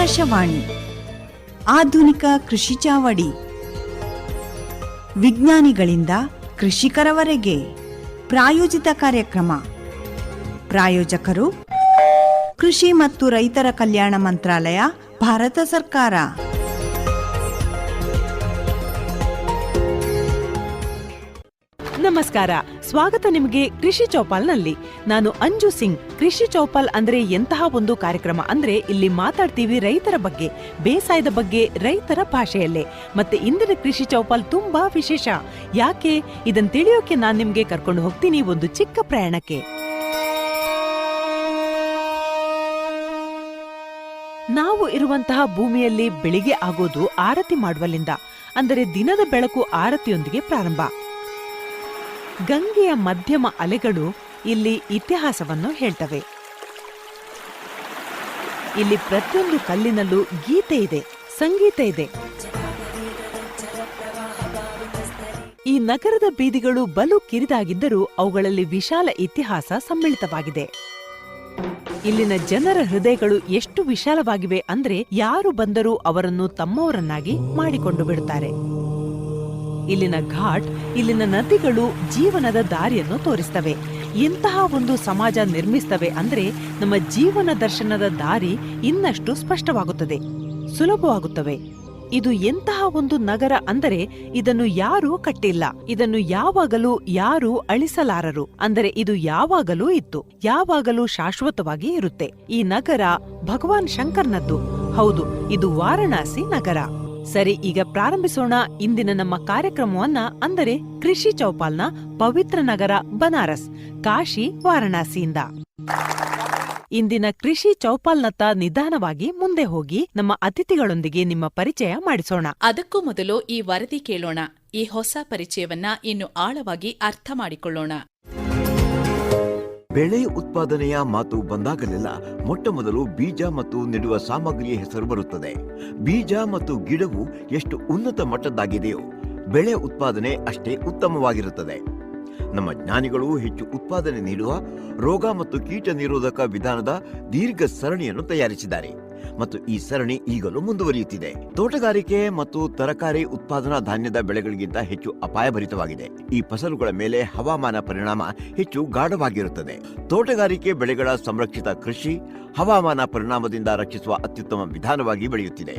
ಆಕಾಶವಾಣಿ, ಆಧುನಿಕ ಕೃಷಿ ಚಾವಡಿ. ವಿಜ್ಞಾನಿಗಳಿಂದ ಕೃಷಿಕರವರೆಗೆ ಪ್ರಾಯೋಜಿತ ಕಾರ್ಯಕ್ರಮ. ಪ್ರಾಯೋಜಕರು ಕೃಷಿ ಮತ್ತು ರೈತರ ಕಲ್ಯಾಣ ಮಂತ್ರಾಲಯ, ಭಾರತ ಸರ್ಕಾರ. ನಮಸ್ಕಾರ. ಸ್ವಾಗತ ನಿಮಗೆ ಕೃಷಿ ಚೌಪಾಲ್ನಲ್ಲಿ. ನಾನು ಅಂಜು ಸಿಂಗ್. ಕೃಷಿ ಚೌಪಾಲ್ ಅಂದ್ರೆ ಎಂತಹ ಒಂದು ಕಾರ್ಯಕ್ರಮ ಅಂದ್ರೆ ಇಲ್ಲಿ ಮಾತಾಡ್ತೀವಿ ರೈತರ ಬಗ್ಗೆ, ಬೇಸಾಯದ ಬಗ್ಗೆ ರೈತರ ಭಾಷೆಯಲ್ಲೇ. ಮತ್ತೆ ಇಂದಿನ ಕೃಷಿ ಚೌಪಾಲ್ ತುಂಬಾ ವಿಶೇಷ. ಯಾಕೆ? ಇದನ್ ತಿಳಿಯೋಕೆ ನಾನ್ ನಿಮ್ಗೆ ಕರ್ಕೊಂಡು ಹೋಗ್ತೀನಿ ಒಂದು ಚಿಕ್ಕ ಪ್ರಯಾಣಕ್ಕೆ. ನಾವು ಇರುವಂತಹ ಭೂಮಿಯಲ್ಲಿ ಬೆಳಿಗ್ಗೆ ಆಗೋದು ಆರತಿ ಮಾಡುವಲ್ಲಿಂದ, ಅಂದರೆ ದಿನದ ಬೆಳಕು ಆರತಿಯೊಂದಿಗೆ ಪ್ರಾರಂಭ. ಗಂಗೆಯ ಮಧ್ಯಮ ಅಲೆಗಳು ಇಲ್ಲಿ ಇತಿಹಾಸವನ್ನು ಹೇಳ್ತವೆ. ಇಲ್ಲಿ ಪ್ರತಿಯೊಂದು ಕಲ್ಲಿನಲ್ಲೂ ಗೀತೆ ಇದೆ, ಸಂಗೀತ ಇದೆ. ಈ ನಗರದ ಬೀದಿಗಳು ಬಲು ಕಿರಿದಾಗಿದ್ದರೂ ಅವುಗಳಲ್ಲಿ ವಿಶಾಲ ಇತಿಹಾಸ ಸಮ್ಮಿಳಿತವಾಗಿದೆ. ಇಲ್ಲಿನ ಜನರ ಹೃದಯಗಳು ಎಷ್ಟು ವಿಶಾಲವಾಗಿವೆ ಅಂದ್ರೆ ಯಾರು ಬಂದರೂ ಅವರನ್ನು ತಮ್ಮವರನ್ನಾಗಿ ಮಾಡಿಕೊಂಡು ಬಿಡುತ್ತಾರೆ. ಇಲ್ಲಿನ ಘಾಟ್, ಇಲ್ಲಿನ ನದಿಗಳು ಜೀವನದ ದಾರಿಯನ್ನು ತೋರಿಸ್ತವೆ. ಇಂತಹ ಒಂದು ಸಮಾಜ ನಿರ್ಮಿಸ್ತವೆ ಅಂದ್ರೆ ನಮ್ಮ ಜೀವನ ದರ್ಶನದ ದಾರಿ ಇನ್ನಷ್ಟು ಸ್ಪಷ್ಟವಾಗುತ್ತದೆ, ಸುಲಭವಾಗುತ್ತವೆ. ಇದು ಎಂತಹ ಒಂದು ನಗರ ಅಂದರೆ ಇದನ್ನು ಯಾರೂ ಕಟ್ಟಿಲ್ಲ, ಇದನ್ನು ಯಾವಾಗಲೂ ಯಾರೂ ಅಳಿಸಲಾರರು. ಅಂದರೆ ಇದು ಯಾವಾಗಲೂ ಇತ್ತು, ಯಾವಾಗಲೂ ಶಾಶ್ವತವಾಗಿ ಇರುತ್ತೆ. ಈ ನಗರ ಭಗವಾನ್ ಶಂಕರ್ನದ್ದು. ಹೌದು, ಇದು ವಾರಣಾಸಿ ನಗರ. ಸರಿ, ಈಗ ಪ್ರಾರಂಭಿಸೋಣ ಇಂದಿನ ನಮ್ಮ ಕಾರ್ಯಕ್ರಮವನ್ನ ಅಂದರೆ ಕೃಷಿ ಚೌಪಾಲ್ನ ಪವಿತ್ರ ನಗರ ಬನಾರಸ್, ಕಾಶಿ ವಾರಣಾಸಿಯಿಂದ. ಇಂದಿನ ಕೃಷಿ ಚೌಪಾಲ್ನತ್ತ ನಿಧಾನವಾಗಿ ಮುಂದೆ ಹೋಗಿ ನಮ್ಮ ಅತಿಥಿಗಳೊಂದಿಗೆ ನಿಮ್ಮ ಪರಿಚಯ ಮಾಡಿಸೋಣ. ಅದಕ್ಕೂ ಮೊದಲು ಈ ವರದಿ ಕೇಳೋಣ. ಈ ಹೊಸ ಪರಿಚಯವನ್ನ ಇನ್ನು ಆಳವಾಗಿ ಅರ್ಥ ಮಾಡಿಕೊಳ್ಳೋಣ. ಬೆಳೆ ಉತ್ಪಾದನೆಯ ಮಾತು ಬಂದಾಗಲೆಲ್ಲ ಮೊಟ್ಟ ಮೊದಲು ಬೀಜ ಮತ್ತು ನೆಡುವ ಸಾಮಗ್ರಿಯ ಹೆಸರು ಬರುತ್ತದೆ. ಬೀಜ ಮತ್ತು ಗಿಡವು ಎಷ್ಟು ಉನ್ನತ ಮಟ್ಟದ್ದಾಗಿದೆಯೋ ಬೆಳೆ ಉತ್ಪಾದನೆ ಅಷ್ಟೇ ಉತ್ತಮವಾಗಿರುತ್ತದೆ. ನಮ್ಮ ಜ್ಞಾನಿಗಳು ಹೆಚ್ಚು ಉತ್ಪಾದನೆ ನೀಡುವ ರೋಗ ಮತ್ತು ಕೀಟ ನಿರೋಧಕ ವಿಧಾನದ ದೀರ್ಘ ಸರಣಿಯನ್ನು ತಯಾರಿಸಿದ್ದಾರೆ. ಮತ್ತು ಈ ಸರಣಿ ಈಗಲೂ ಮುಂದುವರಿಯುತ್ತಿದೆ. ತೋಟಗಾರಿಕೆ ಮತ್ತು ತರಕಾರಿ ಉತ್ಪಾದನಾ ಧಾನ್ಯದ ಬೆಳೆಗಳಿಗಿಂತ ಹೆಚ್ಚು ಅಪಾಯಭರಿತವಾಗಿದೆ. ಈ ಫಸಲುಗಳ ಮೇಲೆ ಹವಾಮಾನ ಪರಿಣಾಮ ಹೆಚ್ಚು ಗಾಢವಾಗಿರುತ್ತದೆ. ತೋಟಗಾರಿಕೆ ಬೆಳೆಗಳ ಸಂರಕ್ಷಿತ ಕೃಷಿ ಹವಾಮಾನ ಪರಿಣಾಮದಿಂದ ರಕ್ಷಿಸುವ ಅತ್ಯುತ್ತಮ ವಿಧಾನವಾಗಿ ಬೆಳೆಯುತ್ತಿದೆ.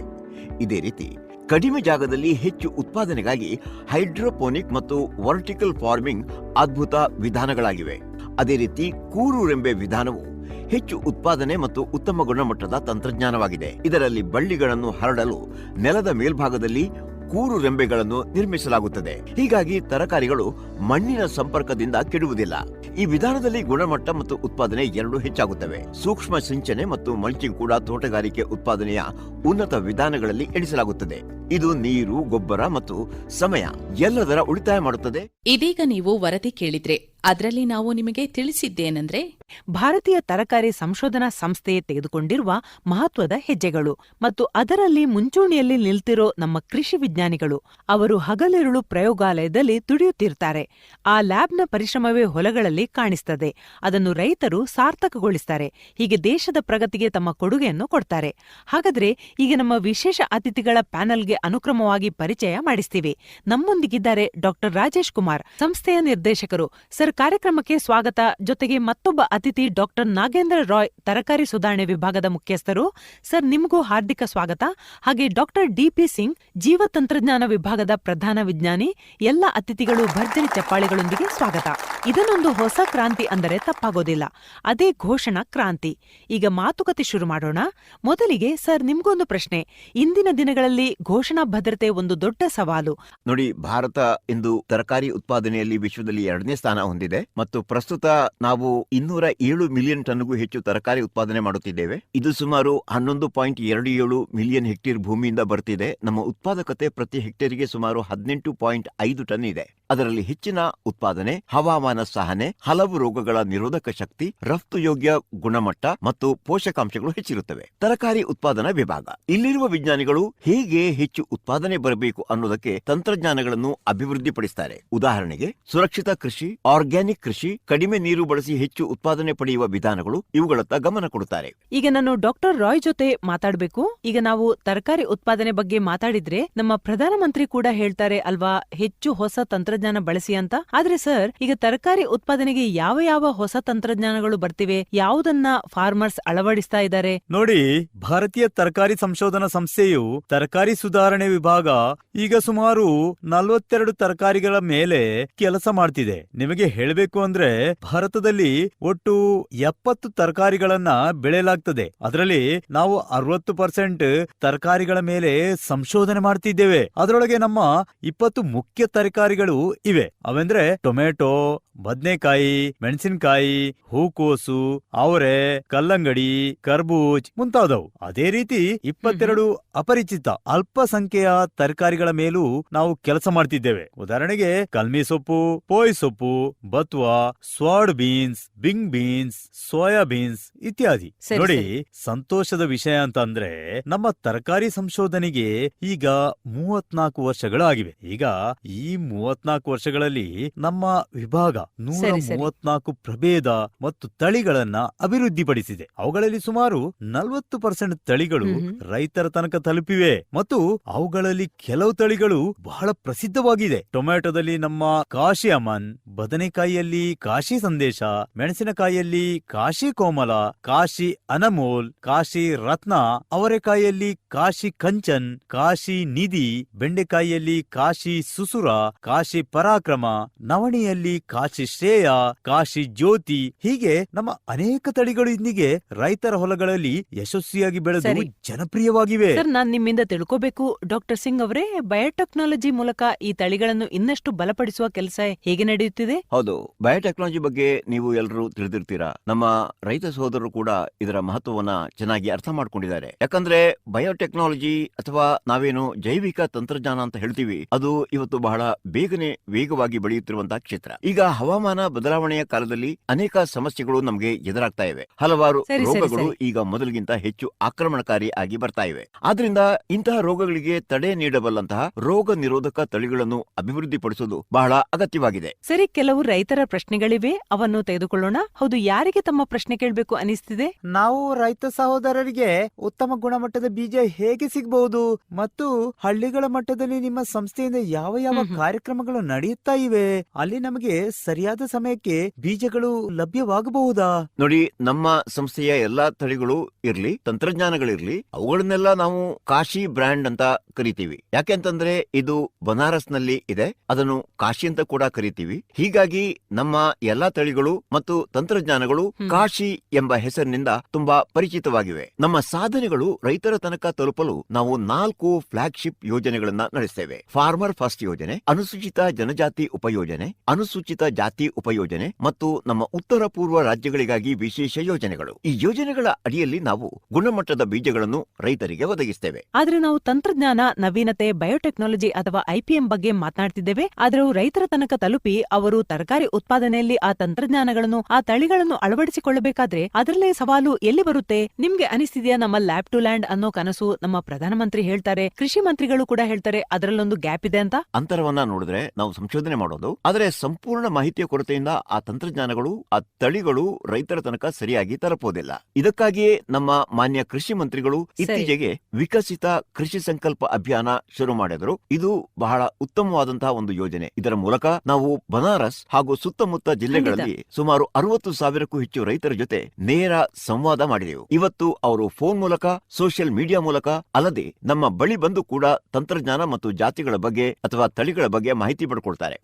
ಇದೇ ರೀತಿ ಕಡಿಮೆ ಜಾಗದಲ್ಲಿ ಹೆಚ್ಚು ಉತ್ಪಾದನೆಗಾಗಿ ಹೈಡ್ರೋಪೋನಿಕ್ ಮತ್ತು ವರ್ಟಿಕಲ್ ಫಾರ್ಮಿಂಗ್ ಅದ್ಭುತ ವಿಧಾನಗಳಾಗಿವೆ. ಅದೇ ರೀತಿ ಕೂರು ರೆಂಬೆ ವಿಧಾನವು ಹೆಚ್ಚು ಉತ್ಪಾದನೆ ಮತ್ತು ಉತ್ತಮ ಗುಣಮಟ್ಟದ ತಂತ್ರಜ್ಞಾನವಾಗಿದೆ. ಇದರಲ್ಲಿ ಬಳ್ಳಿಗಳನ್ನು ಹರಡಲು ನೆಲದ ಮೇಲ್ಭಾಗದಲ್ಲಿ ಕೂರು ರೆಂಬೆಗಳನ್ನು ನಿರ್ಮಿಸಲಾಗುತ್ತದೆ. ಹೀಗಾಗಿ ತರಕಾರಿಗಳು ಮಣ್ಣಿನ ಸಂಪರ್ಕದಿಂದ ಕೆಡುವುದಿಲ್ಲ. ಈ ವಿಧಾನದಲ್ಲಿ ಗುಣಮಟ್ಟ ಮತ್ತು ಉತ್ಪಾದನೆ ಎರಡೂ ಹೆಚ್ಚಾಗುತ್ತವೆ. ಸೂಕ್ಷ್ಮ ಸಿಂಚನೆ ಮತ್ತು ಮಲ್ಚಿಂಗ್ ಕೂಡ ತೋಟಗಾರಿಕೆ ಉತ್ಪಾದನೆಯ ಉನ್ನತ ವಿಧಾನಗಳಲ್ಲಿ ಎಣಿಸಲಾಗುತ್ತದೆ. ಇದು ನೀರು ಗೊಬ್ಬರ ಮತ್ತು ಸಮಯ ಎಲ್ಲದರ ಉಳಿತಾಯ ಮಾಡುತ್ತದೆ. ಇದೀಗ ನೀವು ವರದಿ ಕೇಳಿದ್ರೆ ಅದರಲ್ಲಿ ನಾವು ನಿಮಗೆ ತಿಳಿಸಿದ್ದೇನೆಂದ್ರೆ ಭಾರತೀಯ ತರಕಾರಿ ಸಂಶೋಧನಾ ಸಂಸ್ಥೆ ತೆಗೆದುಕೊಂಡಿರುವ ಮಹತ್ವದ ಹೆಜ್ಜೆಗಳು ಮತ್ತು ಅದರಲ್ಲಿ ಮುಂಚೂಣಿಯಲ್ಲಿ ನಿಲ್ತಿರೋ ನಮ್ಮ ಕೃಷಿ ವಿಜ್ಞಾನಿಗಳು ಅವರು ಹಗಲಿರುಳು ಪ್ರಯೋಗಾಲಯದಲ್ಲಿ ದುಡಿಯುತ್ತಿರ್ತಾರೆ. ಆ ಲ್ಯಾಬ್ನ ಪರಿಶ್ರಮವೇ ಹೊಲಗಳಲ್ಲಿ ಕಾಣಿಸ್ತದೆ. ಅದನ್ನು ರೈತರು ಸಾರ್ಥಕಗೊಳಿಸ್ತಾರೆ. ಹೀಗೆ ದೇಶದ ಪ್ರಗತಿಗೆ ತಮ್ಮ ಕೊಡುಗೆಯನ್ನು ಕೊಡ್ತಾರೆ. ಹಾಗಾದ್ರೆ ಈಗ ನಮ್ಮ ವಿಶೇಷ ಅತಿಥಿಗಳ ಪ್ಯಾನೆಲ್ಗೆ ಅನುಕ್ರಮವಾಗಿ ಪರಿಚಯ ಮಾಡಿಸ್ತೀವಿ. ನಮ್ಮೊಂದಿಗಿದ್ದಾರೆ ಡಾಕ್ಟರ್ ರಾಜೇಶ್ ಕುಮಾರ್, ಸಂಸ್ಥೆಯ ನಿರ್ದೇಶಕರು. ಸರ್, ಕಾರ್ಯಕ್ರಮಕ್ಕೆ ಸ್ವಾಗತ. ಜೊತೆಗೆ ಮತ್ತೊಬ್ಬ ಅತಿಥಿ ಡಾಕ್ಟರ್ ನಾಗೇಂದ್ರ ರಾಯ್, ತರಕಾರಿ ಸುಧಾರಣೆ ವಿಭಾಗದ ಮುಖ್ಯಸ್ಥರು. ಸರ್, ನಿಮಗೂ ಹಾರ್ದಿಕ ಸ್ವಾಗತ. ಹಾಗೆ ಡಾಕ್ಟರ್ ಡಿಪಿ ಸಿಂಗ್, ಜೀವ ತಂತ್ರಜ್ಞಾನ ವಿಭಾಗದ ಪ್ರಧಾನ ವಿಜ್ಞಾನಿ. ಎಲ್ಲ ಅತಿಥಿಗಳು ಭರ್ಜರಿ ಚಪ್ಪಾಳೆಗಳೊಂದಿಗೆ ಸ್ವಾಗತ. ಇದನ್ನೊಂದು ಹೊಸ ಕ್ರಾಂತಿ ಅಂದರೆ ತಪ್ಪಾಗೋದಿಲ್ಲ. ಅದೇ ಘೋಷಣಾ ಕ್ರಾಂತಿ. ಈಗ ಮಾತುಕತೆ ಶುರು ಮಾಡೋಣ. ಮೊದಲಿಗೆ ಸರ್, ನಿಮ್ಗೊಂದು ಪ್ರಶ್ನೆ. ಇಂದಿನ ದಿನಗಳಲ್ಲಿ ಘೋಷಣಾ ಭದ್ರತೆ ಒಂದು ದೊಡ್ಡ ಸವಾಲು. ನೋಡಿ, ಭಾರತ ಇಂದು ತರಕಾರಿ ಉತ್ಪಾದನೆಯಲ್ಲಿ ವಿಶ್ವದಲ್ಲಿ ಎರಡನೇ ಸ್ಥಾನ ಹೊಂದಿದೆ ಮತ್ತು ಪ್ರಸ್ತುತ ನಾವು ಇನ್ನೂರ ಏಳು ಮಿಲಿಯನ್ ಟನ್ಗೂ ಹೆಚ್ಚು ತರಕಾರಿ ಉತ್ಪಾದನೆ ಮಾಡುತ್ತಿದ್ದೇವೆ. ಇದು ಸುಮಾರು ಹನ್ನೊಂದು ಪಾಯಿಂಟ್ ಎರಡು ಏಳು ಮಿಲಿಯನ್ ಹೆಕ್ಟೇರ್ ಭೂಮಿಯಿಂದ ಬರ್ತಿದೆ. ನಮ್ಮ ಉತ್ಪಾದಕತೆ ಪ್ರತಿ ಹೆಕ್ಟೇರಿಗೆ ಸುಮಾರು ಹದಿನೆಂಟು ಪಾಯಿಂಟ್ ಐದು ಟನ್ ಇದೆ. ಅದರಲ್ಲಿ ಹೆಚ್ಚಿನ ಉತ್ಪಾದನೆ, ಹವಾಮಾನ ಸಹನೆ, ಹಲವು ರೋಗಗಳ ನಿರೋಧಕ ಶಕ್ತಿ ರಫ್ತು ಯೋಗ್ಯ ಗುಣಮಟ್ಟ ಮತ್ತು ಪೋಷಕಾಂಶಗಳು ಹೆಚ್ಚಿರುತ್ತವೆ. ತರಕಾರಿ ಉತ್ಪಾದನಾ ವಿಭಾಗ. ಇಲ್ಲಿರುವ ವಿಜ್ಞಾನಿಗಳು ಹೇಗೆ ಹೆಚ್ಚು ಉತ್ಪಾದನೆ ಬರಬೇಕು ಅನ್ನೋದಕ್ಕೆ ತಂತ್ರಜ್ಞಾನಗಳನ್ನು ಅಭಿವೃದ್ಧಿಪಡಿಸುತ್ತಾರೆ ಉದಾಹರಣೆಗೆ, ಸುರಕ್ಷಿತ ಕೃಷಿ, ಆರ್ಗ್ಯಾನಿಕ್ ಕೃಷಿ, ಕಡಿಮೆ ನೀರು ಬಳಸಿ ಹೆಚ್ಚು ಉತ್ಪಾದನೆ ಪಡೆಯುವ ವಿಧಾನಗಳು ಇವುಗಳತ್ತ ಗಮನ ಕೊಡುತ್ತಾರೆ. ಈಗ ನಾನು ಡಾಕ್ಟರ್ ರಾಯ್ ಜೊತೆ ಮಾತಾಡಬೇಕು. ಈಗ ನಾವು ತರಕಾರಿ ಉತ್ಪಾದನೆ ಬಗ್ಗೆ ಮಾತಾಡಿದ್ರೆ ನಮ್ಮ ಪ್ರಧಾನಮಂತ್ರಿ ಕೂಡ ಹೇಳ್ತಾರೆ ಅಲ್ವಾ, ಹೆಚ್ಚು ಹೊಸ ತಂತ್ರಜ್ಞಾನ ಬಳಸಿ ಅಂತ? ಆದ್ರೆ ಸರ್, ಈಗ ತರಕಾರಿ ಉತ್ಪಾದನೆಗೆ ಯಾವ ಯಾವ ಹೊಸ ತಂತ್ರಜ್ಞಾನಗಳು ಬರ್ತಿವೆ? ಯಾವುದನ್ನ ಫಾರ್ಮರ್ಸ್ ಅಳವಡಿಸ್ತಾ ಇದ್ದಾರೆ? ನೋಡಿ, ಭಾರತೀಯ ತರಕಾರಿ ಸಂಶೋಧನಾ ಸಂಸ್ಥೆಯು ತರಕಾರಿ ಸುಧಾರಣೆ ವಿಭಾಗ ಈಗ ಸುಮಾರು ನಲವತ್ತೆರಡು ತರಕಾರಿಗಳ ಮೇಲೆ ಕೆಲಸ ಮಾಡ್ತಿದೆ. ನಿಮಗೆ ಹೇಳಬೇಕು ಅಂದ್ರೆ, ಭಾರತದಲ್ಲಿ ಒಟ್ಟು ಎಪ್ಪತ್ತು ತರಕಾರಿಗಳನ್ನ ಬೆಳೆಯಲಾಗ್ತದೆ. ಅದರಲ್ಲಿ ನಾವು ಅರವತ್ತು ಪರ್ಸೆಂಟ್ ತರಕಾರಿಗಳ ಮೇಲೆ ಸಂಶೋಧನೆ ಮಾಡ್ತಿದ್ದೇವೆ. ಅದರೊಳಗೆ ನಮ್ಮ ಇಪ್ಪತ್ತು ಮುಖ್ಯ ತರಕಾರಿಗಳು ಇವೆ. ಅವೆಂದ್ರೆ ಟೊಮೆಟೊ ಬದ್ನೆಕಾಯಿ ಮೆಣಸಿನಕಾಯಿ ಹೂಕೋಸು ಅವರೆ ಕಲ್ಲಂಗಡಿ ಕರ್ಬೂಜ್ ಮುಂತಾದವು. ಅದೇ ರೀತಿ ಇಪ್ಪತ್ತೆರಡು ಅಪರಿಚಿತ ಅಲ್ಪಸಂಖ್ಯೆಯ ತರಕಾರಿಗಳ ಮೇಲೂ ನಾವು ಕೆಲಸ ಮಾಡ್ತಿದ್ದೇವೆ. ಉದಾಹರಣೆಗೆ ಕಲ್ಮಿ ಸೊಪ್ಪು ಪೋಯ್ ಸೊಪ್ಪು ಬತ್ವಾ sword beans wing beans soya beans ಇತ್ಯಾದಿ. ನೋಡಿ ಸಂತೋಷದ ವಿಷಯ ಅಂತಂದ್ರೆ ನಮ್ಮ ತರಕಾರಿ ಸಂಶೋಧನೆಗೆ ಈಗ ಮೂವತ್ನಾಲ್ಕು ವರ್ಷಗಳು ಆಗಿವೆ ಈಗ ಈ ಮೂವತ್ನಾಲ್ಕು ವರ್ಷಗಳಲ್ಲಿ ನಮ್ಮ ವಿಭಾಗ ನೂರ ಸರಿ, ಸರಿ. ಮೂವತ್ನಾಲ್ಕು ಪ್ರಭೇದ ಮತ್ತು ತಳಿಗಳನ್ನ ಅಭಿವೃದ್ಧಿಪಡಿಸಿದೆ ಅವುಗಳಲ್ಲಿ ಸುಮಾರು ನಲವತ್ತು ಪರ್ಸೆಂಟ್ ತಳಿಗಳು. ರೈತರ ತನಕ ತಲುಪಿವೆ ಮತ್ತು ಅವುಗಳಲ್ಲಿ ಕೆಲವು ತಳಿಗಳು ಬಹಳ ಪ್ರಸಿದ್ಧವಾಗಿದೆ ಟೊಮ್ಯಾಟೋದಲ್ಲಿ ನಮ್ಮ ಕಾಶಿ ಅಮನ್ ಬದನೆಕಾಯಿಯಲ್ಲಿ ಕಾಶಿ ಸಂದೇಶ ಮೆಣಸಿನಕಾಯಿಯಲ್ಲಿ ಕಾಶಿ ಕೋಮಲ ಕಾಶಿ ಅನಮೋಲ್ ಕಾಶಿ ರತ್ನ ಅವರೆಕಾಯಿಯಲ್ಲಿ ಕಾಶಿ ಕಂಚನ್ ಕಾಶಿ ನಿಧಿ ಬೆಂಡೆಕಾಯಿಯಲ್ಲಿ ಕಾಶಿ ಸುಸುರ ಕಾಶಿ ಪರಾಕ್ರಮ ನವಣಿಯಲ್ಲಿ ಕಾಶಿ ಶ್ರೇಯ ಕಾಶಿ ಜ್ಯೋತಿ ಹೀಗೆ ನಮ್ಮ ಅನೇಕ ತಳಿಗಳು ಇಂದಿಗೆ ರೈತರ ಹೊಲಗಳಲ್ಲಿ ಯಶಸ್ವಿಯಾಗಿ ಬೆಳೆದು ಜನಪ್ರಿಯವಾಗಿವೆ. ಸರ್ ನಾನ್ ನಿಮ್ಮಿಂದ ತಿಳ್ಕೋಬೇಕು. ಡಾಕ್ಟರ್ ಸಿಂಗ್ ಅವರೇ ಬಯೋಟೆಕ್ನಾಲಜಿ ಮೂಲಕ ಈ ತಳಿಗಳನ್ನು ಇನ್ನಷ್ಟು ಬಲಪಡಿಸುವ ಕೆಲಸ ಹೇಗೆ ನಡೆಯುತ್ತಿದೆ? ಹೌದು. ಬಯೋಟೆಕ್ನಾಲಜಿ ಬಗ್ಗೆ ನೀವು ಎಲ್ಲರೂ ತಿಳಿದಿರ್ತೀರಾ? ನಮ್ಮ ರೈತ ಸಹೋದರರು ಕೂಡ ಇದರ ಮಹತ್ವವನ್ನ ಚೆನ್ನಾಗಿ ಅರ್ಥ ಮಾಡ್ಕೊಂಡಿದ್ದಾರೆ. ಯಾಕಂದ್ರೆ ಬಯೋಟೆಕ್ನಾಲಜಿ ಅಥವಾ ನಾವೇನು ಜೈವಿಕ ತಂತ್ರಜ್ಞಾನ ಅಂತ ಹೇಳ್ತೀವಿ ಅದು ಇವತ್ತು ಬಹಳ ಬೇಗನೆ ವೇಗವಾಗಿ ಬೆಳೆಯುತ್ತಿರುವಂತಹ ಕ್ಷೇತ್ರ. ಈಗ ಹವಾಮಾನ ಬದಲಾವಣೆಯ ಕಾಲದಲ್ಲಿ ಅನೇಕ ಸಮಸ್ಯೆಗಳು ನಮಗೆ ಎದುರಾಗ್ತಾ ಇವೆ. ಹಲವಾರು ರೋಗಗಳು ಈಗ ಮೊದಲಿಗಿಂತ ಹೆಚ್ಚು ಆಕ್ರಮಣಕಾರಿ ಆಗಿ ಬರ್ತಾ ಇವೆ. ಆದ್ರಿಂದ ಇಂತಹ ರೋಗಗಳಿಗೆ ತಡೆ ನೀಡಬಲ್ಲಂತಹ ರೋಗ ನಿರೋಧಕ ತಳಿಗಳನ್ನು ಅಭಿವೃದ್ಧಿಪಡಿಸುವುದು ಬಹಳ ಅಗತ್ಯವಾಗಿದೆ. ಸರಿ ಕೆಲವು ರೈತರ ಪ್ರಶ್ನೆಗಳಿವೆ. ಅವನ್ನು ತೆಗೆದುಕೊಳ್ಳೋಣ. ಹೌದು ಯಾರಿಗೆ ತಮ್ಮ ಪ್ರಶ್ನೆ ಕೇಳಬೇಕು ಅನಿಸ್ತಿದೆ? ನಾವು ರೈತ ಸಹೋದರರಿಗೆ ಉತ್ತಮ ಗುಣಮಟ್ಟದ ಬೀಜ ಹೇಗೆ ಸಿಗಬಹುದು ಮತ್ತು ಹಳ್ಳಿಗಳ ಮಟ್ಟದಲ್ಲಿ ನಿಮ್ಮ ಸಂಸ್ಥೆಯಿಂದ ಯಾವ ಯಾವ. ಕಾರ್ಯಕ್ರಮಗಳು ನಡೆಯುತ್ತಾ ಇವೆ. ಅಲ್ಲಿ ನಮಗೆ ಸರಿಯಾದ ಸಮಯಕ್ಕೆ ಬೀಜಗಳು ಲಭ್ಯವಾಗಬಹುದಾ? ನೋಡಿ ನಮ್ಮ ಸಂಸ್ಥೆಯ ಎಲ್ಲಾ ತಳಿಗಳು ಇರ್ಲಿ ತಂತ್ರಜ್ಞಾನಗಳಿರ್ಲಿ ಅವುಗಳನ್ನೆಲ್ಲ ನಾವು ಕಾಶಿ ಬ್ರ್ಯಾಂಡ್ ಅಂತ ಕರಿತೀವಿ. ಯಾಕೆಂತಂದ್ರೆ ಇದು ಬನಾರಸ್ನಲ್ಲಿ ಇದೆ. ಅದನ್ನು ಕಾಶಿ ಅಂತ ಕೂಡ ಕರಿತೀವಿ. ಹೀಗಾಗಿ ನಮ್ಮ ಎಲ್ಲಾ ತಳಿಗಳು ಮತ್ತು ತಂತ್ರಜ್ಞಾನಗಳು ಕಾಶಿ ಎಂಬ ಹೆಸರಿನಿಂದ ತುಂಬಾ ಪರಿಚಿತವಾಗಿವೆ. ನಮ್ಮ ಸಾಧನೆಗಳು ರೈತರ ತನಕ ತಲುಪಲು ನಾವು ನಾಲ್ಕು ಫ್ಲಾಗ್ಶಿಪ್ ಯೋಜನೆಗಳನ್ನ ನಡೆಸ್ತೇವೆ. ಫಾರ್ಮರ್ ಫಸ್ಟ್ ಯೋಜನೆ ಅನುಸೂಚಿತ ಜನಜಾತಿ ಉಪಯೋಜನೆ ಅನುಸೂಚಿತ ಜಾತಿ ಉಪಯೋಜನೆ ಮತ್ತು ನಮ್ಮ ಉತ್ತರ ಪೂರ್ವ ರಾಜ್ಯಗಳಿಗಾಗಿ ವಿಶೇಷ ಯೋಜನೆಗಳು. ಈ ಯೋಜನೆಗಳ ಅಡಿಯಲ್ಲಿ ನಾವು ಗುಣಮಟ್ಟದ ಬೀಜಗಳನ್ನು ರೈತರಿಗೆ ಒದಗಿಸ್ತೇವೆ. ಆದ್ರೆ ನಾವು ತಂತ್ರಜ್ಞಾನ ನವೀನತೆ ಬಯೋಟೆಕ್ನಾಲಜಿ ಅಥವಾ ಐಪಿಎಂ ಬಗ್ಗೆ ಮಾತನಾಡ್ತಿದ್ದೇವೆ. ಆದ್ರೆ ರೈತರ ತನಕ ತಲುಪಿ ಅವರು ತರಕಾರಿ ಉತ್ಪಾದನೆಯಲ್ಲಿ ಆ ತಂತ್ರಜ್ಞಾನಗಳನ್ನು ಆ ತಳಿಗಳನ್ನು ಅಳವಡಿಸಿಕೊಳ್ಳಬೇಕಾದ್ರೆ ಅದರಲ್ಲೇ ಸವಾಲು ಎಲ್ಲಿ ಬರುತ್ತೆ? ನಿಮ್ಗೆ ಅನಿಸ್ತಿದೆಯಾ ನಮ್ಮ ಲ್ಯಾಬ್ ಟು ಲ್ಯಾಂಡ್ ಅನ್ನೋ ಕನಸು? ನಮ್ಮ ಪ್ರಧಾನಮಂತ್ರಿ ಹೇಳ್ತಾರೆ ಕೃಷಿ ಮಂತ್ರಿಗಳು ಕೂಡ ಹೇಳ್ತಾರೆ ಅದರಲ್ಲೊಂದು ಗ್ಯಾಪ್ ಇದೆ ಅಂತ? ಅಂತರವನ್ನ ನೋಡಿದ್ರೆ ನಾವು ಸಂಶೋಧನೆ ಮಾಡೋದು. ಆದರೆ ಸಂಪೂರ್ಣ ಮಾಹಿತಿಯ ಕೊರತೆಯಿಂದ ಆ ತಂತ್ರಜ್ಞಾನಗಳು ಆ ತಳಿಗಳು ರೈತರ ತನಕ ಸರಿಯಾಗಿ ತಲುಪೋದಿಲ್ಲ. ಇದಕ್ಕಾಗಿಯೇ ನಮ್ಮ ಮಾನ್ಯ ಕೃಷಿ ಮಂತ್ರಿಗಳು ಇತ್ತೀಚೆಗೆ ವಿಕಸಿತ ಕೃಷಿ ಸಂಕಲ್ಪ ಅಭಿಯಾನ ಶುರು ಮಾಡಿದರು. ಇದು ಬಹಳ ಉತ್ತಮವಾದಂತಹ ಒಂದು ಯೋಜನೆ. ಇದರ ಮೂಲಕ ನಾವು ಬನಾರಸ್ ಹಾಗೂ ಸುತ್ತಮುತ್ತ ಜಿಲ್ಲೆಗಳಲ್ಲಿ ಸುಮಾರು ಅರವತ್ತು ಸಾವಿರಕ್ಕೂ ಹೆಚ್ಚು ರೈತರ ಜೊತೆ ನೇರ ಸಂವಾದ ಮಾಡಿದೆವು. ಇವತ್ತು ಅವರು ಫೋನ್ ಮೂಲಕ ಸೋಷಿಯಲ್ ಮೀಡಿಯಾ ಮೂಲಕ ಅಲ್ಲದೆ ನಮ್ಮ ಬಳಿ ಬಂದು ಕೂಡ ತಂತ್ರಜ್ಞಾನ ಮತ್ತು ಜಾತಿಗಳ ಬಗ್ಗೆ ಅಥವಾ ತಳಿಗಳ ಬಗ್ಗೆ ಮಾಹಿತಿ ಪಡ್ಕೊಳ್ತಾರೆ.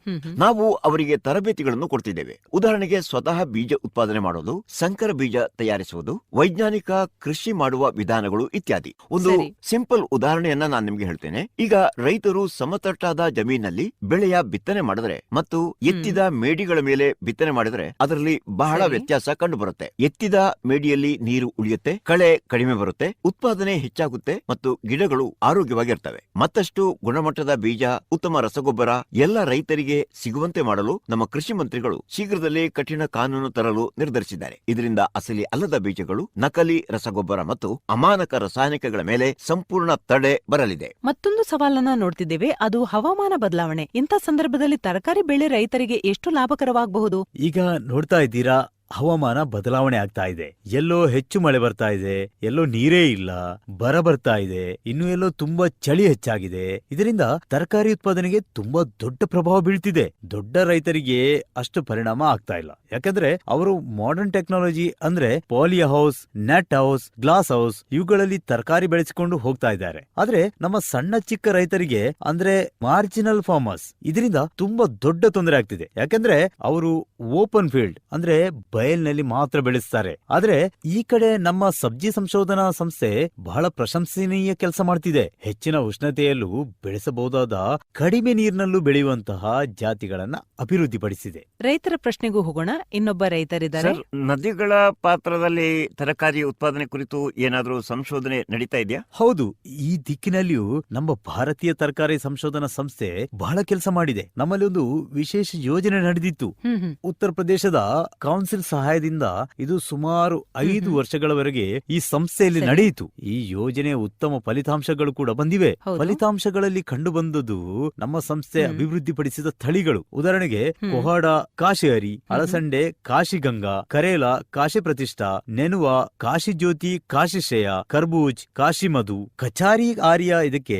ನಾವು ಅವರಿಗೆ ತರಬೇತಿಗಳನ್ನು ಕೊಡ್ತಿದ್ದೇವೆ. ಉದಾಹರಣೆಗೆ ಸ್ವತಃ ಬೀಜ ಉತ್ಪಾದನೆ ಮಾಡೋದು ಸಂಕರ ಬೀಜ ತಯಾರಿಸುವುದು ವೈಜ್ಞಾನಿಕ ಕೃಷಿ ಮಾಡುವ ವಿಧಾನಗಳು ಇತ್ಯಾದಿ. ಒಂದು ಸಿಂಪಲ್ ಉದಾಹರಣೆಯನ್ನ ನಾನು ನಿಮ್ಗೆ ಹೇಳ್ತೇನೆ. ಈಗ ರೈತರು ಸಮತಟ್ಟಾದ ಜಮೀನಲ್ಲಿ ಬೆಳೆಯ ಬಿತ್ತನೆ ಮಾಡಿದ್ರೆ ಮತ್ತು ಎತ್ತಿದ ಮೇಡಿಗಳ ಮೇಲೆ ಬಿತ್ತನೆ ಮಾಡಿದ್ರೆ ಅದರಲ್ಲಿ ಬಹಳ ವ್ಯತ್ಯಾಸ ಕಂಡು ಬರುತ್ತೆ ಎತ್ತಿದ ಮೇಡಿಯಲ್ಲಿ ನೀರು ಉಳಿಯುತ್ತೆ ಕಳೆ ಕಡಿಮೆ ಬರುತ್ತೆ ಉತ್ಪಾದನೆ ಹೆಚ್ಚಾಗುತ್ತೆ ಮತ್ತು ಗಿಡಗಳು ಆರೋಗ್ಯವಾಗಿರ್ತವೆ. ಮತ್ತಷ್ಟು ಗುಣಮಟ್ಟದ ಬೀಜ ಉತ್ತಮ ರಸಗೊಬ್ಬರ ಎಲ್ಲ ಎಲ್ಲ ರೈತರಿಗೆ ಸಿಗುವಂತೆ ಮಾಡಲು ನಮ್ಮ ಕೃಷಿ ಮಂತ್ರಿಗಳು ಶೀಘ್ರದಲ್ಲೇ ಕಠಿಣ ಕಾನೂನು ತರಲು ನಿರ್ಧರಿಸಿದ್ದಾರೆ. ಇದರಿಂದ ಅಸಲಿ ಅಲ್ಲದ ಬೀಜಗಳು ನಕಲಿ ರಸಗೊಬ್ಬರ ಮತ್ತು ಅಮಾನಕ ರಾಸಾಯನಿಕಗಳ ಮೇಲೆ ಸಂಪೂರ್ಣ ತಡೆ ಬರಲಿದೆ. ಮತ್ತೊಂದು ಸವಾಲನ್ನ ನೋಡ್ತಿದ್ದೇವೆ. ಅದು ಹವಾಮಾನ ಬದಲಾವಣೆ. ಇಂಥ ಸಂದರ್ಭದಲ್ಲಿ ತರಕಾರಿ ಬೆಳೆ ರೈತರಿಗೆ ಎಷ್ಟು ಲಾಭಕರವಾಗಬಹುದು? ಈಗ ನೋಡ್ತಾ ಇದ್ದೀರಾ ಹವಾಮಾನ ಬದಲಾವಣೆ ಆಗ್ತಾ ಇದೆ. ಎಲ್ಲೋ ಹೆಚ್ಚು ಮಳೆ ಬರ್ತಾ ಇದೆ, ಎಲ್ಲೋ ನೀರೇ ಇಲ್ಲ, ಬರ ಬರ್ತಾ ಇದೆ, ಇನ್ನು ಎಲ್ಲೋ ತುಂಬಾ ಚಳಿ ಹೆಚ್ಚಾಗಿದೆ. ಇದರಿಂದ ತರಕಾರಿ ಉತ್ಪಾದನೆಗೆ ತುಂಬಾ ದೊಡ್ಡ ಪ್ರಭಾವ ಬೀಳ್ತಿದೆ. ದೊಡ್ಡ ರೈತರಿಗೆ ಅಷ್ಟು ಪರಿಣಾಮ ಆಗ್ತಾ ಇಲ್ಲ. ಯಾಕಂದ್ರೆ ಅವರು ಮಾಡರ್ನ್ ಟೆಕ್ನಾಲಜಿ ಅಂದ್ರೆ poly house net house glass house ಇವುಗಳಲ್ಲಿ ತರಕಾರಿ ಬೆಳೆಸಿಕೊಂಡು ಹೋಗ್ತಾ ಇದ್ದಾರೆ. ಆದ್ರೆ ನಮ್ಮ ಸಣ್ಣ ಚಿಕ್ಕ ರೈತರಿಗೆ ಅಂದ್ರೆ ಮಾರ್ಜಿನಲ್ ಫಾರ್ಮರ್ಸ್ ಇದರಿಂದ ತುಂಬಾ ದೊಡ್ಡ ತೊಂದರೆ ಆಗ್ತಿದೆ. ಯಾಕಂದ್ರೆ ಅವರು ಓಪನ್ ಫೀಲ್ಡ್ ಅಂದ್ರೆ ಬಯಲ್ನಲ್ಲಿ ಮಾತ್ರ ಬೆಳೆಸ್ತಾರೆ. ಆದ್ರೆ ಈ ಕಡೆ ನಮ್ಮ ಸಬ್ಜಿ ಸಂಶೋಧನಾ ಸಂಸ್ಥೆ ಬಹಳ ಪ್ರಶಂಸನೀಯ ಕೆಲಸ ಮಾಡ್ತಿದೆ. ಹೆಚ್ಚಿನ ಉಷ್ಣತೆಯಲ್ಲೂ ಬೆಳೆಸಬಹುದಾದ ಕಡಿಮೆ ನೀರಿನಲ್ಲೂ ಬೆಳೆಯುವಂತಹ ಜಾತಿಗಳನ್ನ ಅಭಿವೃದ್ಧಿಪಡಿಸಿದೆ. ರೈತರ ಪ್ರಶ್ನೆಗೂ ಹೋಗೋಣ. ಇನ್ನೊಬ್ಬ ರೈತರಿದ್ದಾರೆ. ಸರ್ ನದಿಗಳ ಪಾತ್ರದಲ್ಲಿ ತರಕಾರಿ ಉತ್ಪಾದನೆ ಕುರಿತು ಏನಾದರೂ ಸಂಶೋಧನೆ ನಡೀತಾ ಇದೆಯಾ? ಹೌದು ಈ ದಿಕ್ಕಿನಲ್ಲಿಯೂ ನಮ್ಮ ಭಾರತೀಯ ತರಕಾರಿ ಸಂಶೋಧನಾ ಸಂಸ್ಥೆ ಬಹಳ ಕೆಲಸ ಮಾಡಿದೆ. ನಮ್ಮಲ್ಲಿ ಒಂದು ವಿಶೇಷ ಯೋಜನೆ ನಡೆದಿತ್ತು. ಹ್ಮ್ ಹ್ಮ್. ಉತ್ತರ ಪ್ರದೇಶದ ಕೌನ್ಸಿಲ್ ಸಹಾಯದಿಂದ ಇದು ಸುಮಾರು ಐದು ವರ್ಷಗಳವರೆಗೆ ಈ ಸಂಸ್ಥೆಯಲ್ಲಿ ನಡೆಯಿತು. ಈ ಯೋಜನೆ ಉತ್ತಮ ಫಲಿತಾಂಶಗಳು ಕೂಡ ಬಂದಿವೆ. ಫಲಿತಾಂಶಗಳಲ್ಲಿ ಕಂಡು ಬಂದದ್ದು ನಮ್ಮ ಸಂಸ್ಥೆ. ಅಭಿವೃದ್ಧಿಪಡಿಸಿದ ತಳಿಗಳು ಉದಾಹರಣೆಗೆ. ಕೊಹಾಡ ಕಾಶಿಹರಿ ಅಲಸಂಡೆ ಕಾಶಿಗಂಗಾ ಕರೇಲ ಕಾಶಿ ಪ್ರತಿಷ್ಠಾ ನೆನುವ ಕಾಶಿ ಜ್ಯೋತಿ ಕಾಶಿಶ್ರೇಯ ಕರ್ಬೂಜ್ ಕಾಶಿ ಮಧು ಕಚಾರಿ ಆರ್ಯ ಇದಕ್ಕೆ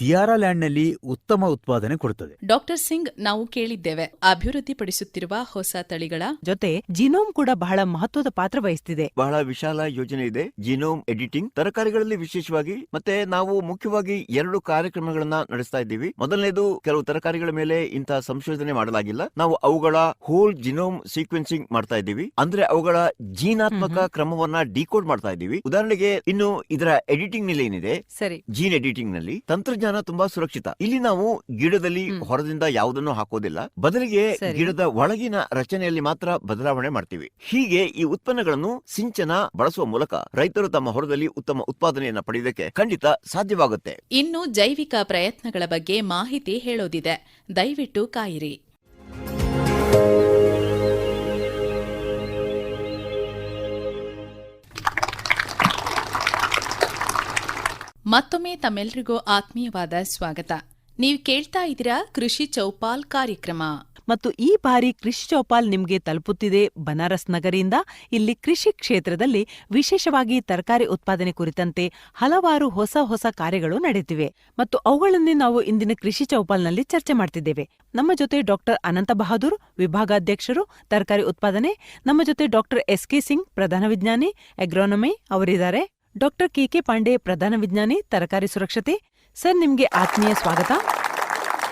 ದಿಯಾರಾ ಲ್ಯಾಂಡ್ನಲ್ಲಿ ಉತ್ತಮ ಉತ್ಪಾದನೆ ಕೊಡುತ್ತದೆ. ಡಾಕ್ಟರ್ ಸಿಂಗ್ ನಾವು ಕೇಳಿದ್ದೇವೆ. ಅಭಿವೃದ್ಧಿಪಡಿಸುತ್ತಿರುವ ಹೊಸ ತಳಿಗಳ ಜೊತೆ ಜಿನೋಮ್ ಕೂಡ ಬಹಳ ಮಹತ್ವದ ಪಾತ್ರ ವಹಿಸ್ತಿದೆ. ಬಹಳ ವಿಶಾಲ ಯೋಜನೆ ಇದೆ. Genome editing. ತರಕಾರಿಗಳಲ್ಲಿ ವಿಶೇಷವಾಗಿ ಮತ್ತೆ ನಾವು ಮುಖ್ಯವಾಗಿ ಎರಡು ಕಾರ್ಯಕ್ರಮಗಳನ್ನ ನಡೆಸ್ತಾ ಇದ್ದೀವಿ. ಮೊದಲನೇದು ಕೆಲವು ತರಕಾರಿಗಳ ಮೇಲೆ ಇಂತಹ ಸಂಶೋಧನೆ ಮಾಡಲಾಗಿಲ್ಲ. ನಾವು ಅವುಗಳ ಹೋಲ್ ಜಿನೋಮ್ ಸೀಕ್ವೆನ್ಸಿಂಗ್ ಮಾಡ್ತಾ ಇದ್ದೀವಿ. ಅಂದ್ರೆ ಅವುಗಳ ಜೀನಾತ್ಮಕ ಕ್ರಮವನ್ನ ಡಿಕೋಡ್ ಮಾಡ್ತಾ ಇದ್ದೀವಿ. ಉದಾಹರಣೆಗೆ ಇನ್ನು ಇದರ ಎಡಿಟಿಂಗ್ನಲ್ಲಿ ಏನಿದೆ? ಸರಿ. ಜೀನ್ ಎಡಿಟಿಂಗ್ನಲ್ಲಿ ತಂತ್ರಜ್ಞಾನ ತುಂಬಾ ಸುರಕ್ಷಿತ. ಇಲ್ಲಿ ನಾವು ಗಿಡದಲ್ಲಿ ಹೊರದಿಂದ ಯಾವುದನ್ನು ಹಾಕೋದಿಲ್ಲ. ಬದಲಿಗೆ ಗಿಡದ ಒಳಗಿನ ರಚನೆಯಲ್ಲಿ ಮಾತ್ರ ಬದಲಾವಣೆ ಮಾಡ್ತೀವಿ. ಹೀಗೆ ಈ ಉತ್ಪನ್ನಗಳನ್ನು ಸಿಂಚನ ಬಳಸುವ ಮೂಲಕ ರೈತರು ತಮ್ಮ ಹೊರದಲ್ಲಿ ಉತ್ತಮ ಉತ್ಪಾದನೆಯನ್ನು ಪಡೆಯುವುದಕ್ಕೆ ಖಂಡಿತ ಸಾಧ್ಯವಾಗುತ್ತೆ. ಇನ್ನು ಜೈವಿಕ ಪ್ರಯತ್ನಗಳ ಬಗ್ಗೆ ಮಾಹಿತಿ ಹೇಳೋದಿದೆ. ದಯವಿಟ್ಟು ಕಾಯಿರಿ. ಮತ್ತೊಮ್ಮೆ ತಮ್ಮೆಲ್ರಿಗೂ ಆತ್ಮೀಯವಾದ ಸ್ವಾಗತ. ನೀವು ಕೇಳ್ತಾ ಇದ್ದೀರಾ ಕೃಷಿ ಚೌಪಾಲ್ ಕಾರ್ಯಕ್ರಮ? ಮತ್ತು ಈ ಬಾರಿ ಕೃಷಿ ಚೌಪಾಲ್ ನಿಮಗೆ ತಲುಪುತ್ತಿದೆ ಬನಾರಸ್ ನಗರಿಯಿಂದ. ಇಲ್ಲಿ ಕೃಷಿ ಕ್ಷೇತ್ರದಲ್ಲಿ ವಿಶೇಷವಾಗಿ ತರಕಾರಿ ಉತ್ಪಾದನೆ ಕುರಿತಂತೆ ಹಲವಾರು ಹೊಸ ಹೊಸ ಕಾರ್ಯಗಳು ನಡೆಯುತ್ತಿವೆ. ಮತ್ತು ಅವುಗಳನ್ನೇ ನಾವು ಇಂದಿನ ಕೃಷಿ ಚೌಪಾಲ್ನಲ್ಲಿ ಚರ್ಚೆ ಮಾಡ್ತಿದ್ದೇವೆ. ನಮ್ಮ ಜೊತೆ ಡಾಕ್ಟರ್ ಅನಂತ ಬಹಾದೂರ್ ವಿಭಾಗಾಧ್ಯಕ್ಷರು, ತರಕಾರಿ ಉತ್ಪಾದನೆ. ನಮ್ಮ ಜೊತೆ ಡಾಕ್ಟರ್ ಎಸ್ ಕೆ ಸಿಂಗ್, ಪ್ರಧಾನ ವಿಜ್ಞಾನಿ, ಅಗ್ರೋನಮಿ ಅವರಿದ್ದಾರೆ. ಡಾಕ್ಟರ್ ಕೆ ಕೆ ಪಾಂಡೆ, ಪ್ರಧಾನ ವಿಜ್ಞಾನಿ, ತರಕಾರಿ ಸುರಕ್ಷತೆ. ಸರ್ ನಿಮಗೆ ಆತ್ಮೀಯ ಸ್ವಾಗತ.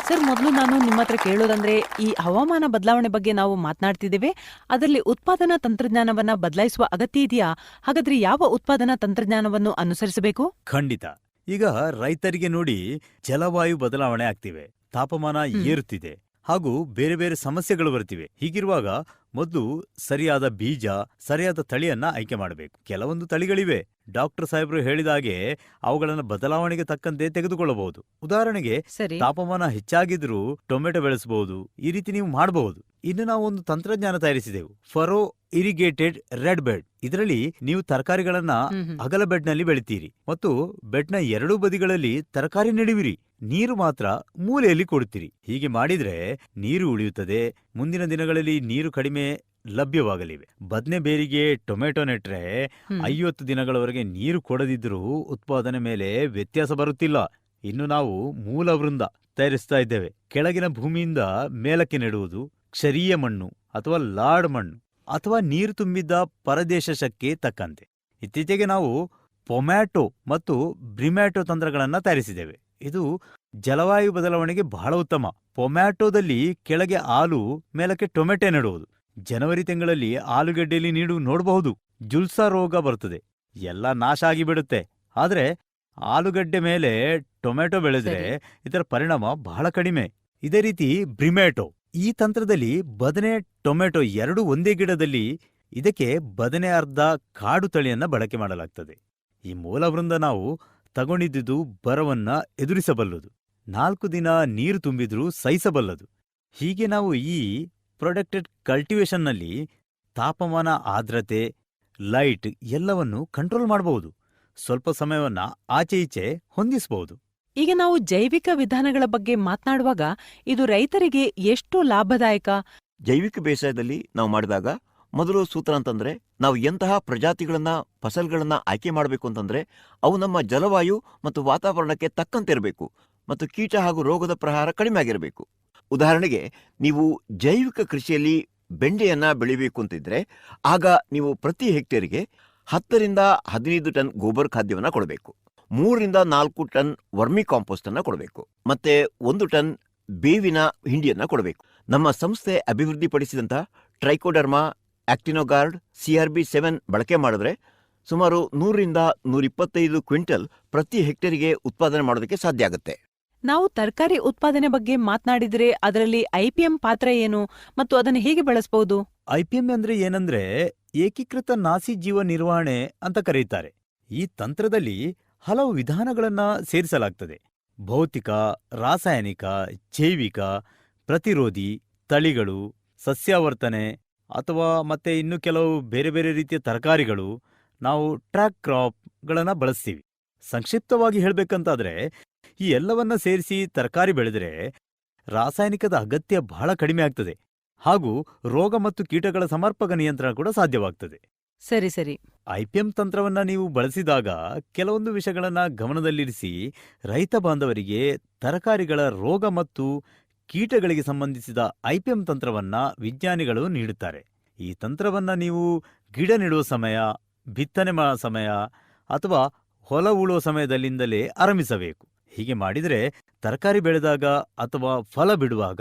ಸರ್ ಮೊದಲು ನಾನು ನಿಮ್ಮ ಹತ್ರ ಕೇಳೋದಂದ್ರೆ ಈ ಹವಾಮಾನ ಬದಲಾವಣೆ ಬಗ್ಗೆ ನಾವು ಮಾತನಾಡ್ತಿದ್ದೇವೆ. ಅದರಲ್ಲಿ ಉತ್ಪಾದನಾ ತಂತ್ರಜ್ಞಾನವನ್ನ ಬದಲಾಯಿಸುವ ಅಗತ್ಯ ಇದೆಯಾ? ಹಾಗಾದ್ರೆ ಯಾವ ಉತ್ಪಾದನಾ ತಂತ್ರಜ್ಞಾನವನ್ನು ಅನುಸರಿಸಬೇಕು? ಖಂಡಿತ. ಈಗ ರೈತರಿಗೆ ನೋಡಿ ಜಲವಾಯು ಬದಲಾವಣೆ ಆಗ್ತಿವೆ. ತಾಪಮಾನ. ಏರುತ್ತಿದೆ. ಹಾಗೂ ಬೇರೆ ಬೇರೆ ಸಮಸ್ಯೆಗಳು ಬರ್ತಿವೆ. ಹೀಗಿರುವಾಗ ಮೊದಲು ಸರಿಯಾದ ಬೀಜ ಸರಿಯಾದ ತಳಿಯನ್ನ ಆಯ್ಕೆ ಮಾಡಬೇಕು. ಕೆಲವೊಂದು ತಳಿಗಳಿವೆ. ಡಾಕ್ಟರ್ ಸಾಹೇಬರು ಹೇಳಿದ ಹಾಗೆ ಅವುಗಳನ್ನ ಬದಲಾವಣೆಗೆ ತಕ್ಕಂತೆ ತೆಗೆದುಕೊಳ್ಳಬಹುದು. ಉದಾಹರಣೆಗೆ ಸರಿ. ತಾಪಮಾನ ಹೆಚ್ಚಾಗಿದ್ರೂ ಟೊಮೆಟೊ ಬೆಳೆಸಬಹುದು. ಈ ರೀತಿ ನೀವು ಮಾಡಬಹುದು. ಇನ್ನು ನಾವು ಒಂದು ತಂತ್ರಜ್ಞಾನ ತಯಾರಿಸಿದೆವು. Furrow irrigated raised bed. ಇದರಲ್ಲಿ ನೀವು ತರಕಾರಿಗಳನ್ನ ಹ್ಮ್ ಹ್ಮ್. ಅಗಲ ಬೆಡ್ನಲ್ಲಿ ಬೆಳಿತೀರಿ. ಮತ್ತು ಬೆಡ್ನ ಎರಡೂ ಬದಿಗಳಲ್ಲಿ ತರಕಾರಿ ನೆಡುವಿರಿ. ನೀರು ಮಾತ್ರ ಮೂಲೆಯಲ್ಲಿ ಕೊಡುತ್ತೀರಿ. ಹೀಗೆ ಮಾಡಿದ್ರೆ ನೀರು ಉಳಿಯುತ್ತದೆ. ಮುಂದಿನ ದಿನಗಳಲ್ಲಿ ನೀರು ಕಡಿಮೆ ಲಭ್ಯವಾಗಲಿವೆ. ಬದನೆ ಬೇರಿಗೆ ಟೊಮೆಟೊ ನೆಟ್ರೆ ಐವತ್ತು ದಿನಗಳವರೆಗೆ ನೀರು ಕೊಡದಿದ್ರೂ ಉತ್ಪಾದನೆ ಮೇಲೆ ವ್ಯತ್ಯಾಸ ಬರುತ್ತಿಲ್ಲ. ಇನ್ನು ನಾವು ಮೂಲ ವೃಂದ ತಯಾರಿಸ್ತಾ ಇದ್ದೇವೆ. ಕೆಳಗಿನ ಭೂಮಿಯಿಂದ ಮೇಲಕ್ಕೆ ನೆಡುವುದು ಕ್ಷರೀಯ ಮಣ್ಣು ಅಥವಾ ಲಾಡ್ ಮಣ್ಣು ಅಥವಾ ನೀರು ತುಂಬಿದ್ದ ಪರದೇಶಕ್ಕೆ ತಕ್ಕಂತೆ. ಇತ್ತೀಚೆಗೆ ನಾವು ಪೊಮ್ಯಾಟೊ ಮತ್ತು ಬ್ರಿಮ್ಯಾಟೊ ತಂತ್ರಗಳನ್ನ ತಯಾರಿಸಿದ್ದೇವೆ. ಇದು ಜಲವಾಯು ಬದಲಾವಣೆಗೆ ಬಹಳ ಉತ್ತಮ. ಪೊಮ್ಯಾಟೊದಲ್ಲಿ ಕೆಳಗೆ ಆಲು ಮೇಲಕ್ಕೆ ಟೊಮೆಟೊ ನೆಡುವುದು. ಜನವರಿ ತಿಂಗಳಲ್ಲಿ ಆಲೂಗಡ್ಡೆಯಲ್ಲಿ ನೀಡು ನೋಡಬಹುದು. ಜುಲ್ಸಾ ರೋಗ ಬರುತ್ತದೆ. ಎಲ್ಲ ನಾಶ ಆಗಿಬಿಡುತ್ತೆ. ಆದ್ರೆ ಆಲೂಗಡ್ಡೆ ಮೇಲೆ ಟೊಮೆಟೊ ಬೆಳೆದ್ರೆ. ಇದರ ಪರಿಣಾಮ ಬಹಳ ಕಡಿಮೆ. ಇದೇ ರೀತಿ ಬ್ರಿಮೆಟೊ ಈ ತಂತ್ರದಲ್ಲಿ ಬದನೆ ಟೊಮೆಟೊ ಎರಡು ಒಂದೇ ಗಿಡದಲ್ಲಿ ಇದಕ್ಕೆ ಬದನೆ ಅರ್ಧ ಕಾಡು ತಳಿಯನ್ನ ಬಳಕೆ ಮಾಡಲಾಗ್ತದೆ. ಈ ಮೂಲವೃಂದ ನಾವು ತಗೊಂಡಿದ್ದುದು ಬರವನ್ನ ಎದುರಿಸಬಲ್ಲದು. ನಾಲ್ಕು ದಿನ ನೀರು ತುಂಬಿದ್ರೂ ಸಹಿಸಬಲ್ಲದು. ಹೀಗೆ ನಾವು ಈ ಪ್ರೊಡಕ್ಟೆಡ್ ಕಲ್ಟಿವೇಶನ್ನಲ್ಲಿ ತಾಪಮಾನ ಆರ್ದ್ರತೆ ಲೈಟ್ ಎಲ್ಲವನ್ನು ಕಂಟ್ರೋಲ್ ಮಾಡಬಹುದು. ಸ್ವಲ್ಪ ಸಮಯವನ್ನ ಆಚೆ ಈಚೆ ಹೊಂದಿಸಬಹುದು. ಈಗ ನಾವು ಜೈವಿಕ ವಿಧಾನಗಳ ಬಗ್ಗೆ ಮಾತನಾಡುವಾಗ ಇದು ರೈತರಿಗೆ ಎಷ್ಟು ಲಾಭದಾಯಕ? ಜೈವಿಕ ಬೇಸಾಯದಲ್ಲಿ ನಾವು ಮಾಡಿದಾಗ ಮೊದಲು ಸೂತ್ರ ಅಂತಂದ್ರೆ ನಾವು ಎಂತಹ ಪ್ರಜಾತಿಗಳನ್ನ ಫಸಲ್ಗಳನ್ನ ಆಯ್ಕೆ ಮಾಡಬೇಕು ಅಂತಂದ್ರೆ ಅವು ನಮ್ಮ ಜಲವಾಯು ಮತ್ತು ವಾತಾವರಣಕ್ಕೆ ತಕ್ಕಂತೆ ಇರಬೇಕು ಮತ್ತು ಕೀಟ ಹಾಗೂ ರೋಗದ ಪ್ರಹಾರ ಕಡಿಮೆ ಆಗಿರಬೇಕು. ಉದಾಹರಣೆಗೆ, ನೀವು ಜೈವಿಕ ಕೃಷಿಯಲ್ಲಿ ಬೆಂಡೆಯನ್ನ ಬೆಳಿಬೇಕು ಅಂತಿದ್ರೆ, ಆಗ ನೀವು ಪ್ರತಿ ಹೆಕ್ಟೇರಿಗೆ ಹತ್ತರಿಂದ ಹದಿನೈದು ಟನ್ ಗೋಬರ್ ಖಾದ್ಯವನ್ನ ಕೊಡಬೇಕು. ಮೂರರಿಂದ ನಾಲ್ಕು ಟನ್ ವರ್ಮಿ ಕಾಂಪೋಸ್ಟ್ ಅನ್ನ ಕೊಡಬೇಕು. ಮತ್ತೆ ಒಂದು ಟನ್ ಬೇವಿನ ಹಿಂಡಿಯನ್ನು ಕೊಡಬೇಕು. ನಮ್ಮ ಸಂಸ್ಥೆ ಅಭಿವೃದ್ಧಿಪಡಿಸಿದಂಥ ಟ್ರೈಕೋಡರ್ಮಾ, ಆಕ್ಟಿನೋಗಾರ್ಡ್ ಸಿಆರ್ಬಿ ಸೆವೆನ್ ಬಳಕೆ ಮಾಡಿದ್ರೆ ಸುಮಾರು ನೂರರಿಂದ ನೂರಿಪ್ಪತ್ತೈದು ಕ್ವಿಂಟಲ್ ಪ್ರತಿ ಹೆಕ್ಟೇರಿಗೆ ಉತ್ಪಾದನೆ ಮಾಡೋದಕ್ಕೆ ಸಾಧ್ಯ ಆಗುತ್ತೆ. ನಾವು ತರಕಾರಿ ಉತ್ಪಾದನೆ ಬಗ್ಗೆ ಮಾತನಾಡಿದ್ರೆ ಅದರಲ್ಲಿ ಐಪಿಎಂ ಪಾತ್ರ ಏನು ಮತ್ತು ಅದನ್ನು ಹೇಗೆ ಬಳಸಬಹುದು ಐಪಿಎಂ ಅಂದ್ರೆ ಏನಂದ್ರೆ ಏಕೀಕೃತ ನಾಸಿ ಜೀವ ನಿರ್ವಹಣೆ ಅಂತ ಕರೆಯುತ್ತಾರೆ ಈ ತಂತ್ರದಲ್ಲಿ ಹಲವು ವಿಧಾನಗಳನ್ನ ಸೇರಿಸಲಾಗ್ತದೆ. ಭೌತಿಕ, ರಾಸಾಯನಿಕ, ಜೈವಿಕ, ಪ್ರತಿರೋಧಿ, ತಳಿಗಳು, ಸಸ್ಯಾವರ್ತನೆ ಅಥವಾ ಮತ್ತೆ ಇನ್ನು ಕೆಲವು ಬೇರೆ ಬೇರೆ ರೀತಿಯ ತರಕಾರಿಗಳು ನಾವು ಟ್ರ್ಯಾಕ್ ಕ್ರಾಪ್ಗಳನ್ನ ಬಳಸ್ತೀವಿ. ಸಂಕ್ಷಿಪ್ತವಾಗಿ ಹೇಳ್ಬೇಕಂತಾದ್ರೆ ಈ ಎಲ್ಲವನ್ನ ಸೇರಿಸಿ ತರಕಾರಿ ಬೆಳೆದರೆ ರಾಸಾಯನಿಕದ ಅಗತ್ಯ ಬಹಳ ಕಡಿಮೆ ಆಗ್ತದೆ. ಹಾಗೂ ರೋಗ ಮತ್ತು ಕೀಟಗಳ ಸಮರ್ಪಕ ನಿಯಂತ್ರಣ ಕೂಡ ಸಾಧ್ಯವಾಗ್ತದೆ. ಸರಿ ಸರಿ. ಐಪಿಎಂ ತಂತ್ರವನ್ನ ನೀವು ಬಳಸಿದಾಗ ಕೆಲವೊಂದು ವಿಷಯಗಳನ್ನ ಗಮನದಲ್ಲಿರಿಸಿ ರೈತ ಬಾಂಧವರಿಗೆ ತರಕಾರಿಗಳ ರೋಗ ಮತ್ತು ಕೀಟಗಳಿಗೆ ಸಂಬಂಧಿಸಿದ ಐಪಿಎಂ ತಂತ್ರವನ್ನ ವಿಜ್ಞಾನಿಗಳು ನೀಡುತ್ತಾರೆ. ಈ ತಂತ್ರವನ್ನ ನೀವು ಗಿಡ ನೆಡುವ ಸಮಯ ಬಿತ್ತನೆ ಮಾಡುವ ಸಮಯ ಅಥವಾ ಹೊಲ ಉಳುವ ಸಮಯದಲ್ಲಿಂದಲೇ ಆರಂಭಿಸಬೇಕು. ಹೀಗೆ ಮಾಡಿದರೆ ತರಕಾರಿ ಬೆಳೆದಾಗ ಅಥವಾ ಫಲ ಬಿಡುವಾಗ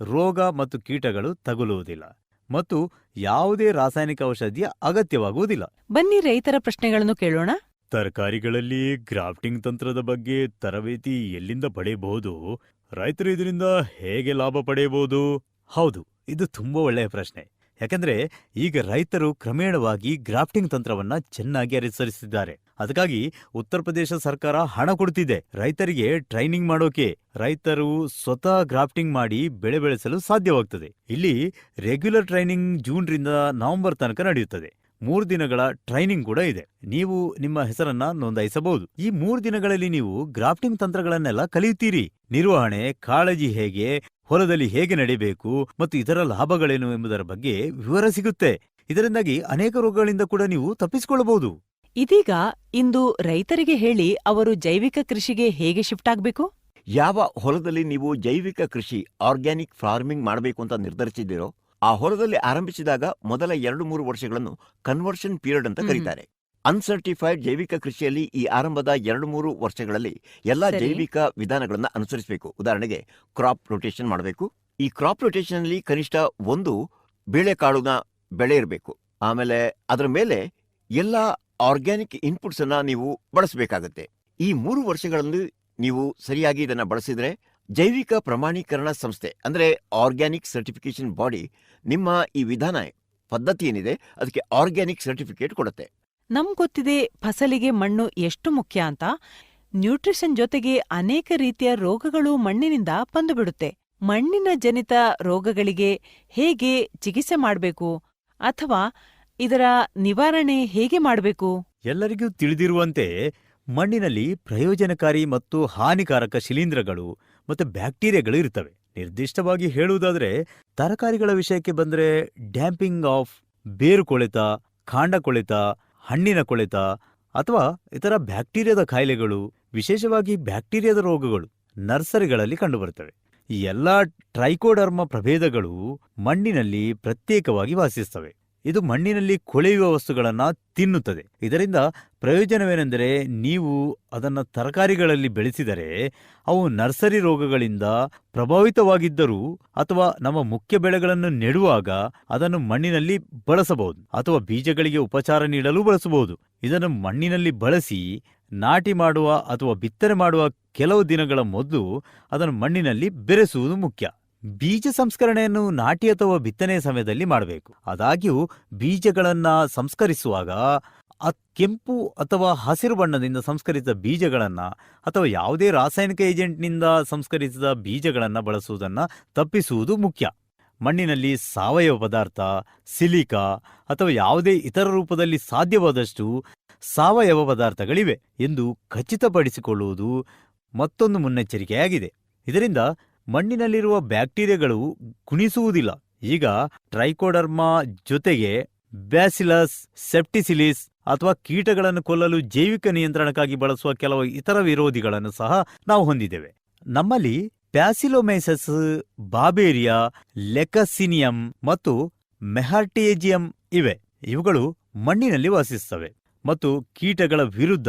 ರೋಗ ಮತ್ತು ಕೀಟಗಳು ತಗುಲುವುದಿಲ್ಲ ಮತ್ತು ಯಾವುದೇ ರಾಸಾಯನಿಕ ಔಷಧಿಯ ಅಗತ್ಯವಾಗುವುದಿಲ್ಲ. ಬನ್ನಿ ರೈತರ ಪ್ರಶ್ನೆಗಳನ್ನು ಕೇಳೋಣ. ತರಕಾರಿಗಳಲ್ಲಿ ಗ್ರಾಫ್ಟಿಂಗ್ ತಂತ್ರದ ಬಗ್ಗೆ ತರಬೇತಿ ಎಲ್ಲಿಂದ ಪಡೆಯಬಹುದು? ರೈತರು ಇದರಿಂದ ಹೇಗೆ ಲಾಭ ಪಡೆಯಬಹುದು? ಹೌದು ಇದು ತುಂಬಾ ಒಳ್ಳೆಯ ಪ್ರಶ್ನೆ. ಯಾಕಂದ್ರೆ ಈಗ ರೈತರು ಕ್ರಮೇಣವಾಗಿ ಗ್ರಾಫ್ಟಿಂಗ್ ತಂತ್ರವನ್ನ ಚೆನ್ನಾಗಿ ಅನುಸರಿಸಿದ್ದಾರೆ ಅದಕ್ಕಾಗಿ ಉತ್ತರ ಪ್ರದೇಶ ಸರ್ಕಾರ ಹಣ ಕೊಡ್ತಿದೆ. ರೈತರಿಗೆ ಟ್ರೈನಿಂಗ್ ಮಾಡೋಕೆ. ರೈತರು ಸ್ವತಃ ಗ್ರಾಫ್ಟಿಂಗ್ ಮಾಡಿ ಬೆಳೆ ಬೆಳೆಸಲು ಸಾಧ್ಯವಾಗ್ತದೆ. ಇಲ್ಲಿ ರೆಗ್ಯುಲರ್ ಟ್ರೈನಿಂಗ್ ಜೂನ್ ರಿಂದ ನವೆಂಬರ್ ತನಕ ನಡೆಯುತ್ತದೆ. ಮೂರು ದಿನಗಳ ಟ್ರೈನಿಂಗ್ ಕೂಡ ಇದೆ. ನೀವು ನಿಮ್ಮ ಹೆಸರನ್ನ ನೋಂದಾಯಿಸಬಹುದು. ಈ ಮೂರು ದಿನಗಳಲ್ಲಿ ನೀವು ಗ್ರಾಫ್ಟಿಂಗ್ ತಂತ್ರಗಳನ್ನೆಲ್ಲ ಕಲಿಯುತ್ತೀರಿ. ನಿರ್ವಹಣೆ ಕಾಳಜಿ ಹೇಗೆ ಹೊಲದಲ್ಲಿ ಹೇಗೆ ನಡೆಯಬೇಕು ಮತ್ತು ಇದರ ಲಾಭಗಳೇನು ಎಂಬುದರ ಬಗ್ಗೆ ವಿವರ ಸಿಗುತ್ತೆ. ಇದರಿಂದಾಗಿ ಅನೇಕ ರೋಗಗಳಿಂದ ಕೂಡ ನೀವು ತಪ್ಪಿಸಿಕೊಳ್ಳಬಹುದು. ಇದೀಗ ಇಂದು ರೈತರಿಗೆ ಹೇಳಿ ಅವರು ಜೈವಿಕ ಕೃಷಿಗೆ ಹೇಗೆ ಶಿಫ್ಟ್ ಆಗಬೇಕು? ಯಾವ ಹೊಲದಲ್ಲಿ ನೀವು ಜೈವಿಕ ಕೃಷಿ ಆರ್ಗ್ಯಾನಿಕ್ ಫಾರ್ಮಿಂಗ್ ಮಾಡಬೇಕು ಅಂತ ನಿರ್ಧರಿಸಿದ್ದೀರೋ ಆ ಹೊಲದಲ್ಲಿ ಆರಂಭಿಸಿದಾಗ ಮೊದಲ ಎರಡು ಮೂರು ವರ್ಷಗಳನ್ನು ಕನ್ವರ್ಷನ್ ಪೀರಿಯಡ್ ಅಂತ. ಕರೀತಾರೆ. ಅನ್ಸರ್ಟಿಫೈಡ್ ಜೈವಿಕ ಕೃಷಿಯಲ್ಲಿ ಈ ಆರಂಭದ ಎರಡು ಮೂರು ವರ್ಷಗಳಲ್ಲಿ ಎಲ್ಲಾ ಜೈವಿಕ ವಿಧಾನಗಳನ್ನು ಅನುಸರಿಸಬೇಕು. ಉದಾಹರಣೆಗೆ ಕ್ರಾಪ್ ರೊಟೇಷನ್ ಮಾಡಬೇಕು. ಈ ಕ್ರಾಪ್ ರೊಟೇಷನ್ ಅಲ್ಲಿ ಕನಿಷ್ಠ ಒಂದು ಬೇಳೆಕಾಳುನ ಬೆಳೆ ಇರಬೇಕು. ಆಮೇಲೆ ಅದರ ಮೇಲೆ ಎಲ್ಲ ಆರ್ಗ್ಯಾನಿಕ್ ಇನ್ಪುಟ್ಸ್ ಅನ್ನ ನೀವು ಬಳಸಬೇಕಾಗತ್ತೆ. ಈ ಮೂರು ವರ್ಷಗಳಲ್ಲಿ ನೀವು ಸರಿಯಾಗಿ ಇದನ್ನ ಬಳಸಿದ್ರೆ ಜೈವಿಕ ಪ್ರಮಾಣೀಕರಣ ಸಂಸ್ಥೆ ಅಂದ್ರೆ ಆರ್ಗ್ಯಾನಿಕ್ ಸರ್ಟಿಫಿಕೇಶನ್ ಬಾಡಿ ನಿಮ್ಮ ಈ ವಿಧಾನ ಪದ್ಧತಿ ಏನಿದೆ ಅದಕ್ಕೆ ಆರ್ಗ್ಯಾನಿಕ್ ಸರ್ಟಿಫಿಕೇಟ್ ಕೊಡುತ್ತೆ. ನಮ್ ಗೊತ್ತಿದೆ ಫಸಲಿಗೆ ಮಣ್ಣು ಎಷ್ಟು ಮುಖ್ಯ ಅಂತ. ನ್ಯೂಟ್ರಿಷನ್ ಜೊತೆಗೆ ಅನೇಕ ರೀತಿಯ ರೋಗಗಳು ಮಣ್ಣಿನಿಂದ ಬಂದುಬಿಡುತ್ತೆ. ಮಣ್ಣಿನ ಜನಿತ ರೋಗಗಳಿಗೆ ಹೇಗೆ ಚಿಕಿತ್ಸೆ ಮಾಡಬೇಕು ಅಥವಾ ಇದರ ನಿವಾರಣೆ ಹೇಗೆ ಮಾಡಬೇಕು? ಎಲ್ಲರಿಗೂ ತಿಳಿದಿರುವಂತೆ ಮಣ್ಣಿನಲ್ಲಿ ಪ್ರಯೋಜನಕಾರಿ ಮತ್ತು ಹಾನಿಕಾರಕ ಶಿಲೀಂಧ್ರಗಳು ಮತ್ತು ಬ್ಯಾಕ್ಟೀರಿಯಾಗಳು ಇರ್ತವೆ. ನಿರ್ದಿಷ್ಟವಾಗಿ ಹೇಳುವುದಾದ್ರೆ, ತರಕಾರಿಗಳ ವಿಷಯಕ್ಕೆ ಬಂದ್ರೆ ಡ್ಯಾಂಪಿಂಗ್ ಆಫ್ ಬೇರು ಕೊಳೆತ, ಕಾಂಡ ಕೊಳೆತ, ಹಣ್ಣಿನ ಕೊಳೆತ ಅಥವಾ ಇತರ ಬ್ಯಾಕ್ಟೀರಿಯಾದ ಕಾಯಿಲೆಗಳು ವಿಶೇಷವಾಗಿ ಬ್ಯಾಕ್ಟೀರಿಯಾದ ರೋಗಗಳು, ನರ್ಸರಿಗಳಲ್ಲಿ ಕಂಡುಬರುತ್ತವೆ. ಈ ಎಲ್ಲಾ ಟ್ರೈಕೋಡರ್ಮ ಪ್ರಭೇದಗಳು ಮಣ್ಣಿನಲ್ಲಿ ಪ್ರತ್ಯೇಕವಾಗಿ ವಾಸಿಸ್ತವೆ. ಇದು ಮಣ್ಣಿನಲ್ಲಿ ಕೊಳೆಯುವ ವಸ್ತುಗಳನ್ನು ತಿನ್ನುತ್ತದೆ. ಇದರಿಂದ ಪ್ರಯೋಜನವೇನೆಂದರೆ ನೀವು ಅದನ್ನು ತರಕಾರಿಗಳಲ್ಲಿ ಬೆಳೆಸಿದರೆ ಅವು ನರ್ಸರಿ ರೋಗಗಳಿಂದ ಪ್ರಭಾವಿತವಾಗಿದ್ದರೂ ಅಥವಾ ನಮ್ಮ ಮುಖ್ಯ ಬೆಳೆಗಳನ್ನು ನೆಡುವಾಗ ಅದನ್ನು ಮಣ್ಣಿನಲ್ಲಿ ಬಳಸಬಹುದು ಅಥವಾ ಬೀಜಗಳಿಗೆ ಉಪಚಾರ ನೀಡಲು ಬಳಸಬಹುದು. ಇದನ್ನು ಮಣ್ಣಿನಲ್ಲಿ ಬಳಸಿ ನಾಟಿ ಮಾಡುವ ಅಥವಾ ಬಿತ್ತನೆ ಮಾಡುವ ಕೆಲವು ದಿನಗಳ ಮೊದಲು ಅದನ್ನು ಮಣ್ಣಿನಲ್ಲಿ ಬೆರೆಸುವುದು ಮುಖ್ಯ. ಬೀಜ ಸಂಸ್ಕರಣೆಯನ್ನು ನಾಟಿ ಅಥವಾ ಬಿತ್ತನೆ ಸಮಯದಲ್ಲಿ ಮಾಡಬೇಕು. ಆದಾಗ್ಯೂ, ಬೀಜಗಳನ್ನ ಸಂಸ್ಕರಿಸುವಾಗ ಕೆಂಪು ಅಥವಾ ಹಸಿರು ಬಣ್ಣದಿಂದ ಸಂಸ್ಕರಿಸಿದ ಬೀಜಗಳನ್ನ ಅಥವಾ ಯಾವುದೇ ರಾಸಾಯನಿಕ ಏಜೆಂಟ್ನಿಂದ ಸಂಸ್ಕರಿಸಿದ ಬೀಜಗಳನ್ನ ಬಳಸುವುದನ್ನ ತಪ್ಪಿಸುವುದು ಮುಖ್ಯ. ಮಣ್ಣಿನಲ್ಲಿ ಸಾವಯವ ಪದಾರ್ಥ, ಸಿಲಿಕಾ ಅಥವಾ ಯಾವುದೇ ಇತರ ರೂಪದಲ್ಲಿ ಸಾಧ್ಯವಾದಷ್ಟು ಸಾವಯವ ಪದಾರ್ಥಗಳಿವೆ ಎಂದು ಖಚಿತಪಡಿಸಿಕೊಳ್ಳುವುದು ಮತ್ತೊಂದು ಮುನ್ನೆಚ್ಚರಿಕೆಯಾಗಿದೆ. ಇದರಿಂದ ಮಣ್ಣಿನಲ್ಲಿರುವ ಬ್ಯಾಕ್ಟೀರಿಯಾಗಳು ಗುಣಿಸುವುದಿಲ್ಲ. ಈಗ ಟ್ರೈಕೋಡರ್ಮಾ ಜೊತೆಗೆ ಬ್ಯಾಸಿಲಸ್, ಸೆಪ್ಟಿಸಿಲಿಸ್ ಅಥವಾ ಕೀಟಗಳನ್ನು ಕೊಲ್ಲಲು ಜೈವಿಕ ನಿಯಂತ್ರಣಕ್ಕಾಗಿ ಬಳಸುವ ಕೆಲವು ಇತರ ವಿರೋಧಿಗಳನ್ನು ಸಹ ನಾವು ಹೊಂದಿದ್ದೇವೆ. ನಮ್ಮಲ್ಲಿ ಪ್ಯಾಸಿಲೋಮೈಸಸ್ ಬಾಬೇರಿಯಾ, ಲೆಕಸಿನಿಯಂ ಮತ್ತು ಮೆಹಾರ್ಟೇಜಿಯಂ ಇವೆ. ಇವುಗಳು ಮಣ್ಣಿನಲ್ಲಿ ವಾಸಿಸುತ್ತವೆ ಮತ್ತು ಕೀಟಗಳ ವಿರುದ್ಧ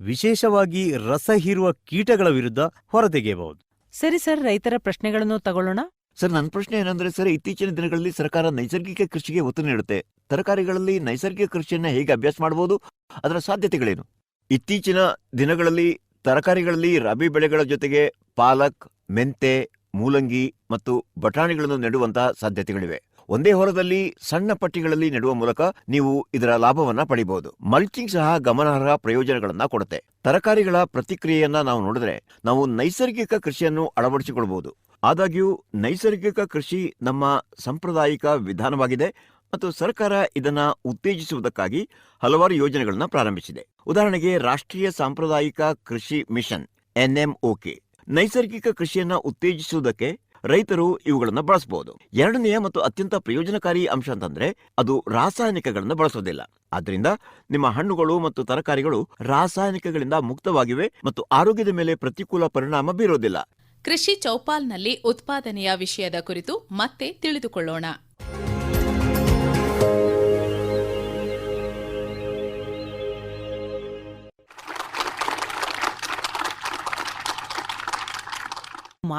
ವಿಶೇಷವಾಗಿ ರಸ ಹೀರುವ ಕೀಟಗಳ ವಿರುದ್ಧ ಹೊರತೆಗೆಯಬಹುದು. ಸರಿ ಸರ್, ರೈತರ ಪ್ರಶ್ನೆಗಳನ್ನು ತಗೊಳ್ಳೋಣ. ಸರ್, ನನ್ನ ಪ್ರಶ್ನೆ ಏನಂದ್ರೆ ಸರ್, ಇತ್ತೀಚಿನ ದಿನಗಳಲ್ಲಿ ಸರ್ಕಾರ ನೈಸರ್ಗಿಕ ಕೃಷಿಗೆ ಒತ್ತು ನೀಡುತ್ತೆ. ತರಕಾರಿಗಳಲ್ಲಿ ನೈಸರ್ಗಿಕ ಕೃಷಿಯನ್ನ ಹೇಗೆ ಅಭ್ಯಾಸ ಮಾಡಬಹುದು ಅದರ ಸಾಧ್ಯತೆಗಳೇನು? ಇತ್ತೀಚಿನ ದಿನಗಳಲ್ಲಿ ತರಕಾರಿಗಳಲ್ಲಿ ರಾಬಿ ಬೆಳೆಗಳ ಜೊತೆಗೆ ಪಾಲಕ್, ಮೆಂತೆ, ಮೂಲಂಗಿ ಮತ್ತು ಬಟಾಣಿಗಳನ್ನು ನೆಡುವಂತಹ ಸಾಧ್ಯತೆಗಳಿವೆ. ಒಂದೇ ಹೊಲದಲ್ಲಿ ಸಣ್ಣ ಪಟ್ಟಿಗಳಲ್ಲಿ ನೆಡುವ ಮೂಲಕ ನೀವು ಇದರ ಲಾಭವನ್ನ ಪಡಿಬಹುದು. ಮಲ್ಚಿಂಗ್ ಸಹ ಗಮನಾರ್ಹ ಪ್ರಯೋಜನಗಳನ್ನ ಕೊಡುತ್ತೆ. ತರಕಾರಿಗಳ ಪ್ರತಿಕ್ರಿಯೆಯನ್ನ ನಾವು ನೋಡಿದ್ರೆ ನಾವು ನೈಸರ್ಗಿಕ ಕೃಷಿಯನ್ನು ಅಳವಡಿಸಿಕೊಳ್ಳಬಹುದು ಆದಾಗ್ಯೂ, ನೈಸರ್ಗಿಕ ಕೃಷಿ ನಮ್ಮ ಸಾಂಪ್ರದಾಯಿಕ ವಿಧಾನವಾಗಿದೆ ಮತ್ತು ಸರ್ಕಾರ ಇದನ್ನ ಉತ್ತೇಜಿಸುವುದಕ್ಕಾಗಿ ಹಲವಾರು ಯೋಜನೆಗಳನ್ನ ಪ್ರಾರಂಭಿಸಿದೆ. ಉದಾಹರಣೆಗೆ, ರಾಷ್ಟ್ರೀಯ ಸಾಂಪ್ರದಾಯಿಕ ಕೃಷಿ ಮಿಷನ್ ಎನ್ಎಂಒಕೆ ನೈಸರ್ಗಿಕ ಕೃಷಿಯನ್ನ ಉತ್ತೇಜಿಸುವುದಕ್ಕೆ ರೈತರು ಇವುಗಳನ್ನು ಬಳಸಬಹುದು ಎರಡನೆಯ ಮತ್ತು ಅತ್ಯಂತ ಪ್ರಯೋಜನಕಾರಿ ಅಂಶ ಅಂತಂದ್ರೆ ಅದು ರಾಸಾಯನಿಕಗಳನ್ನು ಬಳಸೋದಿಲ್ಲ. ಆದ್ರಿಂದ ನಿಮ್ಮ ಹಣ್ಣುಗಳು ಮತ್ತು ತರಕಾರಿಗಳು ರಾಸಾಯನಿಕಗಳಿಂದ ಮುಕ್ತವಾಗಿವೆ ಮತ್ತು ಆರೋಗ್ಯದ ಮೇಲೆ ಪ್ರತಿಕೂಲ ಪರಿಣಾಮ ಬೀರೋದಿಲ್ಲ. ಕೃಷಿ ಚೌಪಾಲ್ನಲ್ಲಿ ಉತ್ಪಾದನೆಯ ವಿಷಯದ ಕುರಿತು ಮತ್ತೆ ತಿಳಿದುಕೊಳ್ಳೋಣ.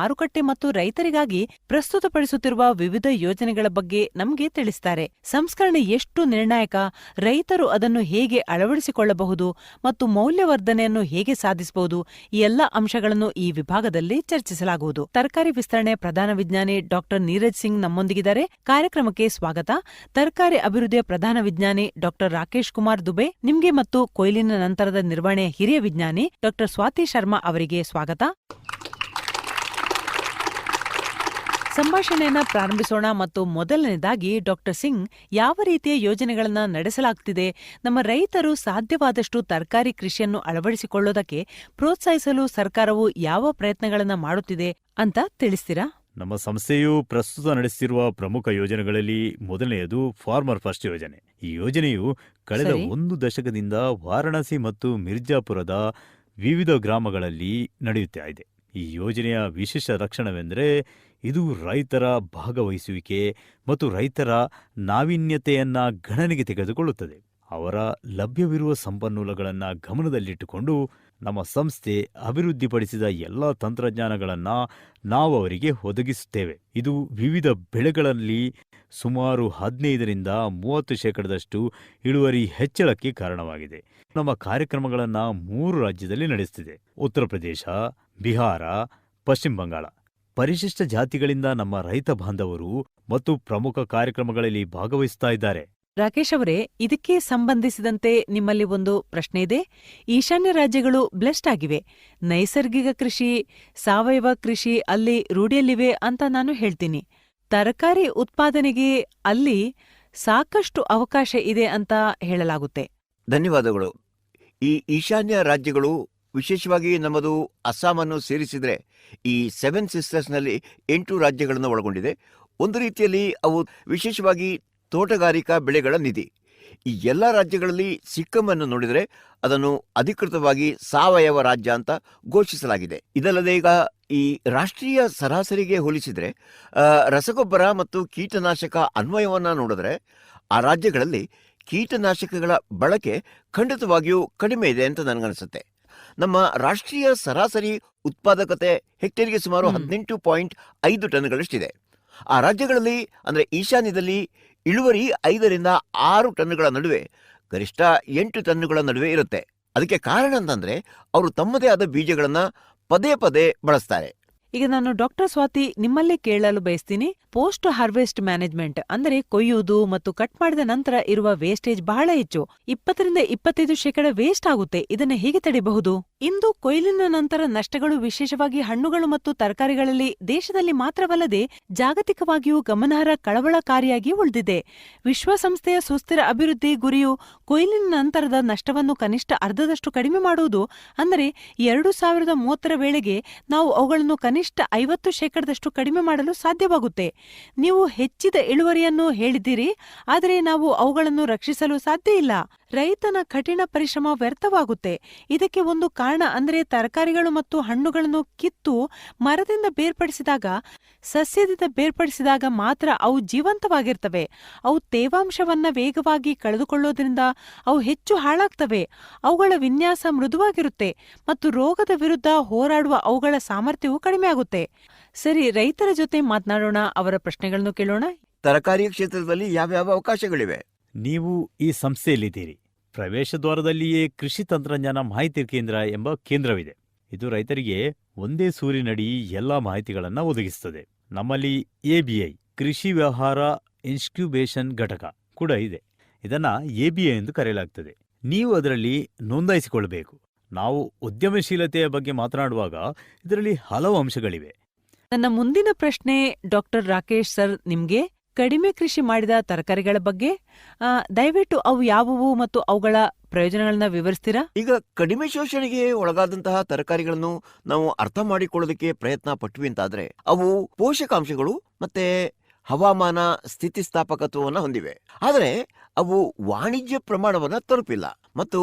ಮಾರುಕಟ್ಟೆ ಮತ್ತು ರೈತರಿಗಾಗಿ ಪ್ರಸ್ತುತಪಡಿಸುತ್ತಿರುವ ವಿವಿಧ ಯೋಜನೆಗಳ ಬಗ್ಗೆ ನಮಗೆ ತಿಳಿಸ್ತಾರೆ. ಸಂಸ್ಕರಣೆ ಎಷ್ಟು ನಿರ್ಣಾಯಕ, ರೈತರು ಅದನ್ನು ಹೇಗೆ ಅಳವಡಿಸಿಕೊಳ್ಳಬಹುದು ಮತ್ತು ಮೌಲ್ಯವರ್ಧನೆಯನ್ನು ಹೇಗೆ ಸಾಧಿಸಬಹುದು, ಈ ಎಲ್ಲ ಅಂಶಗಳನ್ನು ಈ ವಿಭಾಗದಲ್ಲಿ ಚರ್ಚಿಸಲಾಗುವುದು. ತರಕಾರಿ ವಿಸ್ತರಣೆ ಪ್ರಧಾನ ವಿಜ್ಞಾನಿ ಡಾಕ್ಟರ್ ನೀರಜ್ ಸಿಂಗ್ ನಮ್ಮೊಂದಿಗಿದ್ದಾರೆ. ಕಾರ್ಯಕ್ರಮಕ್ಕೆ ಸ್ವಾಗತ. ತರಕಾರಿ ಅಭಿವೃದ್ಧಿಯ ಪ್ರಧಾನ ವಿಜ್ಞಾನಿ ಡಾಕ್ಟರ್ ರಾಕೇಶ್ ಕುಮಾರ್ ದುಬೆ, ನಿಮ್ಗೆ ಮತ್ತು ಕೊಯ್ಲಿನ ನಂತರದ ನಿರ್ವಹಣೆಯ ಹಿರಿಯ ವಿಜ್ಞಾನಿ ಡಾಕ್ಟರ್ ಸ್ವಾತಿ ಶರ್ಮಾ ಅವರಿಗೆ ಸ್ವಾಗತ. ಸಂಭಾಷಣೆಯನ್ನ ಪ್ರಾರಂಭಿಸೋಣ ಮತ್ತು ಮೊದಲನೇದಾಗಿ ಡಾಕ್ಟರ್ ಸಿಂಗ್ ಯಾವ ರೀತಿಯ ಯೋಜನೆಗಳನ್ನ ನಡೆಸಲಾಗ್ತಿದೆ? ನಮ್ಮ ರೈತರು ಸಾಧ್ಯವಾದಷ್ಟು ತರಕಾರಿ ಕೃಷಿಯನ್ನು ಅಳವಡಿಸಿಕೊಳ್ಳೋದಕ್ಕೆ ಪ್ರೋತ್ಸಾಹಿಸಲು ಸರ್ಕಾರವು ಯಾವ ಪ್ರಯತ್ನಗಳನ್ನ ಮಾಡುತ್ತಿದೆ ಅಂತ ತಿಳಿಸ್ತೀರಾ? ನಮ್ಮ ಸಂಸ್ಥೆಯು ಪ್ರಸ್ತುತ ನಡೆಸಿರುವ ಪ್ರಮುಖ ಯೋಜನೆಗಳಲ್ಲಿ ಮೊದಲನೆಯದು ಫಾರ್ಮರ್ ಫಸ್ಟ್ ಯೋಜನೆ. ಈ ಯೋಜನೆಯು ಕಳೆದ ಒಂದು ದಶಕದಿಂದ ವಾರಣಾಸಿ ಮತ್ತು ಮಿರ್ಜಾಪುರದ ವಿವಿಧ ಗ್ರಾಮಗಳಲ್ಲಿ ನಡೆಯುತ್ತಾ ಇದೆ. ಈ ಯೋಜನೆಯ ವಿಶೇಷ ಲಕ್ಷಣವೆಂದರೆ ಇದು ರೈತರ ಭಾಗವಹಿಸುವಿಕೆ ಮತ್ತು ರೈತರ ನಾವೀನ್ಯತೆಯನ್ನ ಗಣನೆಗೆ ತೆಗೆದುಕೊಳ್ಳುತ್ತದೆ. ಅವರ ಲಭ್ಯವಿರುವ ಸಂಪನ್ಮೂಲಗಳನ್ನು ಗಮನದಲ್ಲಿಟ್ಟುಕೊಂಡು ನಮ್ಮ ಸಂಸ್ಥೆ ಅಭಿವೃದ್ಧಿಪಡಿಸಿದ ಎಲ್ಲ ತಂತ್ರಜ್ಞಾನಗಳನ್ನು ನಾವು ಅವರಿಗೆ ಒದಗಿಸುತ್ತೇವೆ. ಇದು ವಿವಿಧ ಬೆಳೆಗಳಲ್ಲಿ ಸುಮಾರು ಹದಿನೈದರಿಂದ ಮೂವತ್ತು ಶೇಕಡದಷ್ಟು ಇಳುವರಿ ಹೆಚ್ಚಳಕ್ಕೆ ಕಾರಣವಾಗಿದೆ. ನಮ್ಮ ಕಾರ್ಯಕ್ರಮಗಳನ್ನು ಮೂರು ರಾಜ್ಯದಲ್ಲಿ ನಡೆಸುತ್ತಿದೆ ಉತ್ತರ ಪ್ರದೇಶ, ಬಿಹಾರ, ಪಶ್ಚಿಮ ಬಂಗಾಳ. ಪರಿಶಿಷ್ಟ ಜಾತಿಗಳಿಂದ ನಮ್ಮ ರೈತ ಬಾಂಧವರು ಮತ್ತು ಪ್ರಮುಖ ಕಾರ್ಯಕ್ರಮಗಳಲ್ಲಿ ಭಾಗವಹಿಸ್ತಾ ಇದ್ದಾರೆ. ರಾಕೇಶ್ ಅವರೇ ಇದಕ್ಕೆ ಸಂಬಂಧಿಸಿದಂತೆ ನಿಮ್ಮಲ್ಲಿ ಒಂದು ಪ್ರಶ್ನೆ ಇದೆ. ಈಶಾನ್ಯ ರಾಜ್ಯಗಳು ಬ್ಲೆಸ್ಡ್ ಆಗಿವೆ. ನೈಸರ್ಗಿಕ ಕೃಷಿ ಸಾವಯವ ಕೃಷಿ ಅಲ್ಲಿ ರೂಢಿಯಲ್ಲಿವೆ ಅಂತ ನಾನು ಹೇಳ್ತೀನಿ. ತರಕಾರಿ ಉತ್ಪಾದನೆಗೆ ಅಲ್ಲಿ ಸಾಕಷ್ಟು ಅವಕಾಶ ಇದೆ ಅಂತ ಹೇಳಲಾಗುತ್ತೆ. ಧನ್ಯವಾದಗಳು. ಈ ಈಶಾನ್ಯ ರಾಜ್ಯಗಳು ವಿಶೇಷವಾಗಿ ನಮ್ಮದು ಅಸ್ಸಾಮನ್ನು ಸೇರಿಸಿದರೆ ಈ ಸೆವೆನ್ ಸಿಸ್ಟರ್ಸ್ನಲ್ಲಿ ಎಂಟು ರಾಜ್ಯಗಳನ್ನು ಒಳಗೊಂಡಿದೆ. ಒಂದು ರೀತಿಯಲ್ಲಿ ಅವು ವಿಶೇಷವಾಗಿ ತೋಟಗಾರಿಕಾ ಬೆಳೆಗಳ ನಿಧಿ. ಈ ಎಲ್ಲ ರಾಜ್ಯಗಳಲ್ಲಿ ಸಿಕ್ಕಮ್ಮನ್ನು ನೋಡಿದರೆ ಅದನ್ನು ಅಧಿಕೃತವಾಗಿ ಸಾವಯವ ರಾಜ್ಯ ಅಂತ ಘೋಷಿಸಲಾಗಿದೆ. ಇದಲ್ಲದೆ ಈಗ ಈ ರಾಷ್ಟ್ರೀಯ ಸರಾಸರಿಗೆ ಹೋಲಿಸಿದರೆ ರಸಗೊಬ್ಬರ ಮತ್ತು ಕೀಟನಾಶಕ ಅನ್ವಯವನ್ನು ನೋಡಿದ್ರೆ ಆ ರಾಜ್ಯಗಳಲ್ಲಿ ಕೀಟನಾಶಕಗಳ ಬಳಕೆ ಖಂಡಿತವಾಗಿಯೂ ಕಡಿಮೆ ಇದೆ ಅಂತ ನನಗನ್ಸುತ್ತೆ. ನಮ್ಮ ರಾಷ್ಟ್ರೀಯ ಸರಾಸರಿ ಉತ್ಪಾದಕತೆ ಹೆಕ್ಟೇರಿಗೆ ಸುಮಾರು. ಹದಿನೆಂಟು ಪಾಯಿಂಟ್ ಐದು ಟನ್ಗಳಷ್ಟಿದೆ ಆ ರಾಜ್ಯಗಳಲ್ಲಿ ಅಂದರೆ ಈಶಾನ್ಯದಲ್ಲಿ ಇಳುವರಿ ಐದರಿಂದ ಆರು ಟನ್ಗಳ ನಡುವೆ ಗರಿಷ್ಠ ಎಂಟು ಟನ್ಗಳ ನಡುವೆ ಇರುತ್ತೆ. ಅದಕ್ಕೆ ಕಾರಣ ಅಂತಂದ್ರೆ ಅವರು ತಮ್ಮದೇ ಆದ ಬೀಜಗಳನ್ನು ಪದೇ ಪದೇ ಬಳಸ್ತಾರೆ. ಈಗ ನಾನು ಡಾಕ್ಟರ್ ಸ್ವಾತಿ ನಿಮ್ಮಲ್ಲೇ ಕೇಳಲು ಬಯಸ್ತೀನಿ. ಪೋಸ್ಟ್ ಹಾರ್ವೆಸ್ಟ್ ಮ್ಯಾನೇಜ್ಮೆಂಟ್ ಅಂದರೆ ಕೊಯ್ಯುವುದು ಮತ್ತು ಕಟ್ ಮಾಡಿದ ನಂತರ ಇರುವ ವೇಸ್ಟೇಜ್ ಬಹಳ ಹೆಚ್ಚು. ಇಪ್ಪತ್ತರಿಂದ ಇಪ್ಪತ್ತೈದು ಶೇಕಡ ವೇಸ್ಟ್ ಆಗುತ್ತೆ. ಇದನ್ನ ಹೇಗೆ ತಡೆಯಬಹುದು ಇಂದು ಕೊಯ್ಲಿನ ನಂತರ ನಷ್ಟಗಳು ವಿಶೇಷವಾಗಿ ಹಣ್ಣುಗಳು ಮತ್ತು ತರಕಾರಿಗಳಲ್ಲಿ ದೇಶದಲ್ಲಿ ಮಾತ್ರವಲ್ಲದೆ ಜಾಗತಿಕವಾಗಿಯೂ ಗಮನಾರ್ಹ ಕಳವಳಕಾರಿಯಾಗಿ ಉಳಿದಿದೆ. ವಿಶ್ವಸಂಸ್ಥೆಯ ಸುಸ್ಥಿರ ಅಭಿವೃದ್ಧಿ ಗುರಿಯು ಕೊಯ್ಲಿನ ನಂತರದ ನಷ್ಟವನ್ನು ಕನಿಷ್ಠ ಅರ್ಧದಷ್ಟು ಕಡಿಮೆ ಮಾಡುವುದು. ಅಂದರೆ ಎರಡು ಸಾವಿರದ ಮೂವತ್ತರ ವೇಳೆಗೆ ನಾವು ಅವುಗಳನ್ನು ಕನಿಷ್ಠ ಐವತ್ತು ಶೇಕಡದಷ್ಟು ಕಡಿಮೆ ಮಾಡಲು ಸಾಧ್ಯವಾಗುತ್ತೆ. ನೀವು ಹೆಚ್ಚಿದ ಇಳುವರಿಯನ್ನು ಹೇಳಿದ್ದೀರಿ, ಆದರೆ ನಾವು ಅವುಗಳನ್ನು ರಕ್ಷಿಸಲು ಸಾಧ್ಯ ಇಲ್ಲ. ರೈತನ ಕಠಿಣ ಪರಿಶ್ರಮ ವ್ಯರ್ಥವಾಗುತ್ತೆ. ಇದಕ್ಕೆ ಒಂದು ಕಾರಣ ಅಂದರೆ ತರಕಾರಿಗಳು ಮತ್ತು ಹಣ್ಣುಗಳನ್ನು ಕಿತ್ತು ಮರದಿಂದ ಬೇರ್ಪಡಿಸಿದಾಗ, ಸಸ್ಯದಿಂದ ಬೇರ್ಪಡಿಸಿದಾಗ ಮಾತ್ರ ಅವು ಜೀವಂತವಾಗಿರ್ತವೆ. ಅವು ತೇವಾಂಶವನ್ನ ವೇಗವಾಗಿ ಕಳೆದುಕೊಳ್ಳೋದ್ರಿಂದ ಅವು ಹೆಚ್ಚು ಹಾಳಾಗ್ತವೆ. ಅವುಗಳ ವಿನ್ಯಾಸ ಮೃದುವಾಗಿರುತ್ತೆ ಮತ್ತು ರೋಗದ ವಿರುದ್ಧ ಹೋರಾಡುವ ಅವುಗಳ ಸಾಮರ್ಥ್ಯವು ಕಡಿಮೆ ಸರಿ, ರೈತರ ಜೊತೆ ಮಾತನಾಡೋಣ, ಅವರ ಪ್ರಶ್ನೆಗಳನ್ನು ಕೇಳೋಣ. ತರಕಾರಿ ಕ್ಷೇತ್ರದಲ್ಲಿ ಯಾವ್ಯಾವ ಅವಕಾಶಗಳಿವೆ? ನೀವು ಈ ಸಂಸ್ಥೆಯಲ್ಲಿದ್ದೀರಿ. ಪ್ರವೇಶ ದ್ವಾರದಲ್ಲಿಯೇ ಕೃಷಿ ತಂತ್ರಜ್ಞಾನ ಮಾಹಿತಿ ಕೇಂದ್ರ ಎಂಬ ಕೇಂದ್ರವಿದೆ. ಇದು ರೈತರಿಗೆ ಒಂದೇ ಸೂರಿನಡಿ ಎಲ್ಲಾ ಮಾಹಿತಿಗಳನ್ನ ಒದಗಿಸುತ್ತದೆ. ನಮ್ಮಲ್ಲಿ ಎಬಿಐ ಕೃಷಿ ವ್ಯವಹಾರ ಇನ್ಸ್ಕ್ಯೂಬೇಷನ್ ಘಟಕ ಕೂಡ ಇದೆ. ಇದನ್ನ ಎಬಿಐ ಎಂದು ಕರೆಯಲಾಗ್ತದೆ. ನೀವು ಅದರಲ್ಲಿ ನೋಂದಾಯಿಸಿಕೊಳ್ಳಬೇಕು. ನಾವು ಉದ್ಯಮಶೀಲತೆಯ ಬಗ್ಗೆ ಮಾತನಾಡುವಾಗ ಇದರಲ್ಲಿ ಹಲವು ಅಂಶಗಳಿವೆ. ನನ್ನ ಮುಂದಿನ ಪ್ರಶ್ನೆ ಡಾಕ್ಟರ್ ರಾಕೇಶ್ ಸರ್ ನಿಮ್ಗೆ ಕಡಿಮೆ ಕೃಷಿ ಮಾಡಿದ ತರಕಾರಿಗಳ ಬಗ್ಗೆ ದಯವಿಟ್ಟು ಅವು ಯಾವುವು ಮತ್ತು ಅವುಗಳ ಪ್ರಯೋಜನಗಳನ್ನ ವಿವರಿಸ್ತೀರಾ? ಈಗ ಕಡಿಮೆ ಶೋಷಣೆಗೆ ಒಳಗಾದಂತಹ ತರಕಾರಿಗಳನ್ನು ನಾವು ಅರ್ಥ ಮಾಡಿಕೊಳ್ಳೋದಕ್ಕೆ ಪ್ರಯತ್ನ ಪಟ್ವಿ ಅಂತಾದ್ರೆ, ಅವು ಪೋಷಕಾಂಶಗಳು ಮತ್ತೆ ಹವಾಮಾನ ಸ್ಥಿತಿಸ್ಥಾಪಕತ್ವವನ್ನು ಹೊಂದಿವೆ. ಆದರೆ ಅವು ವಾಣಿಜ್ಯ ಪ್ರಮಾಣವನ್ನು ತಲುಪಿಲ್ಲ ಮತ್ತು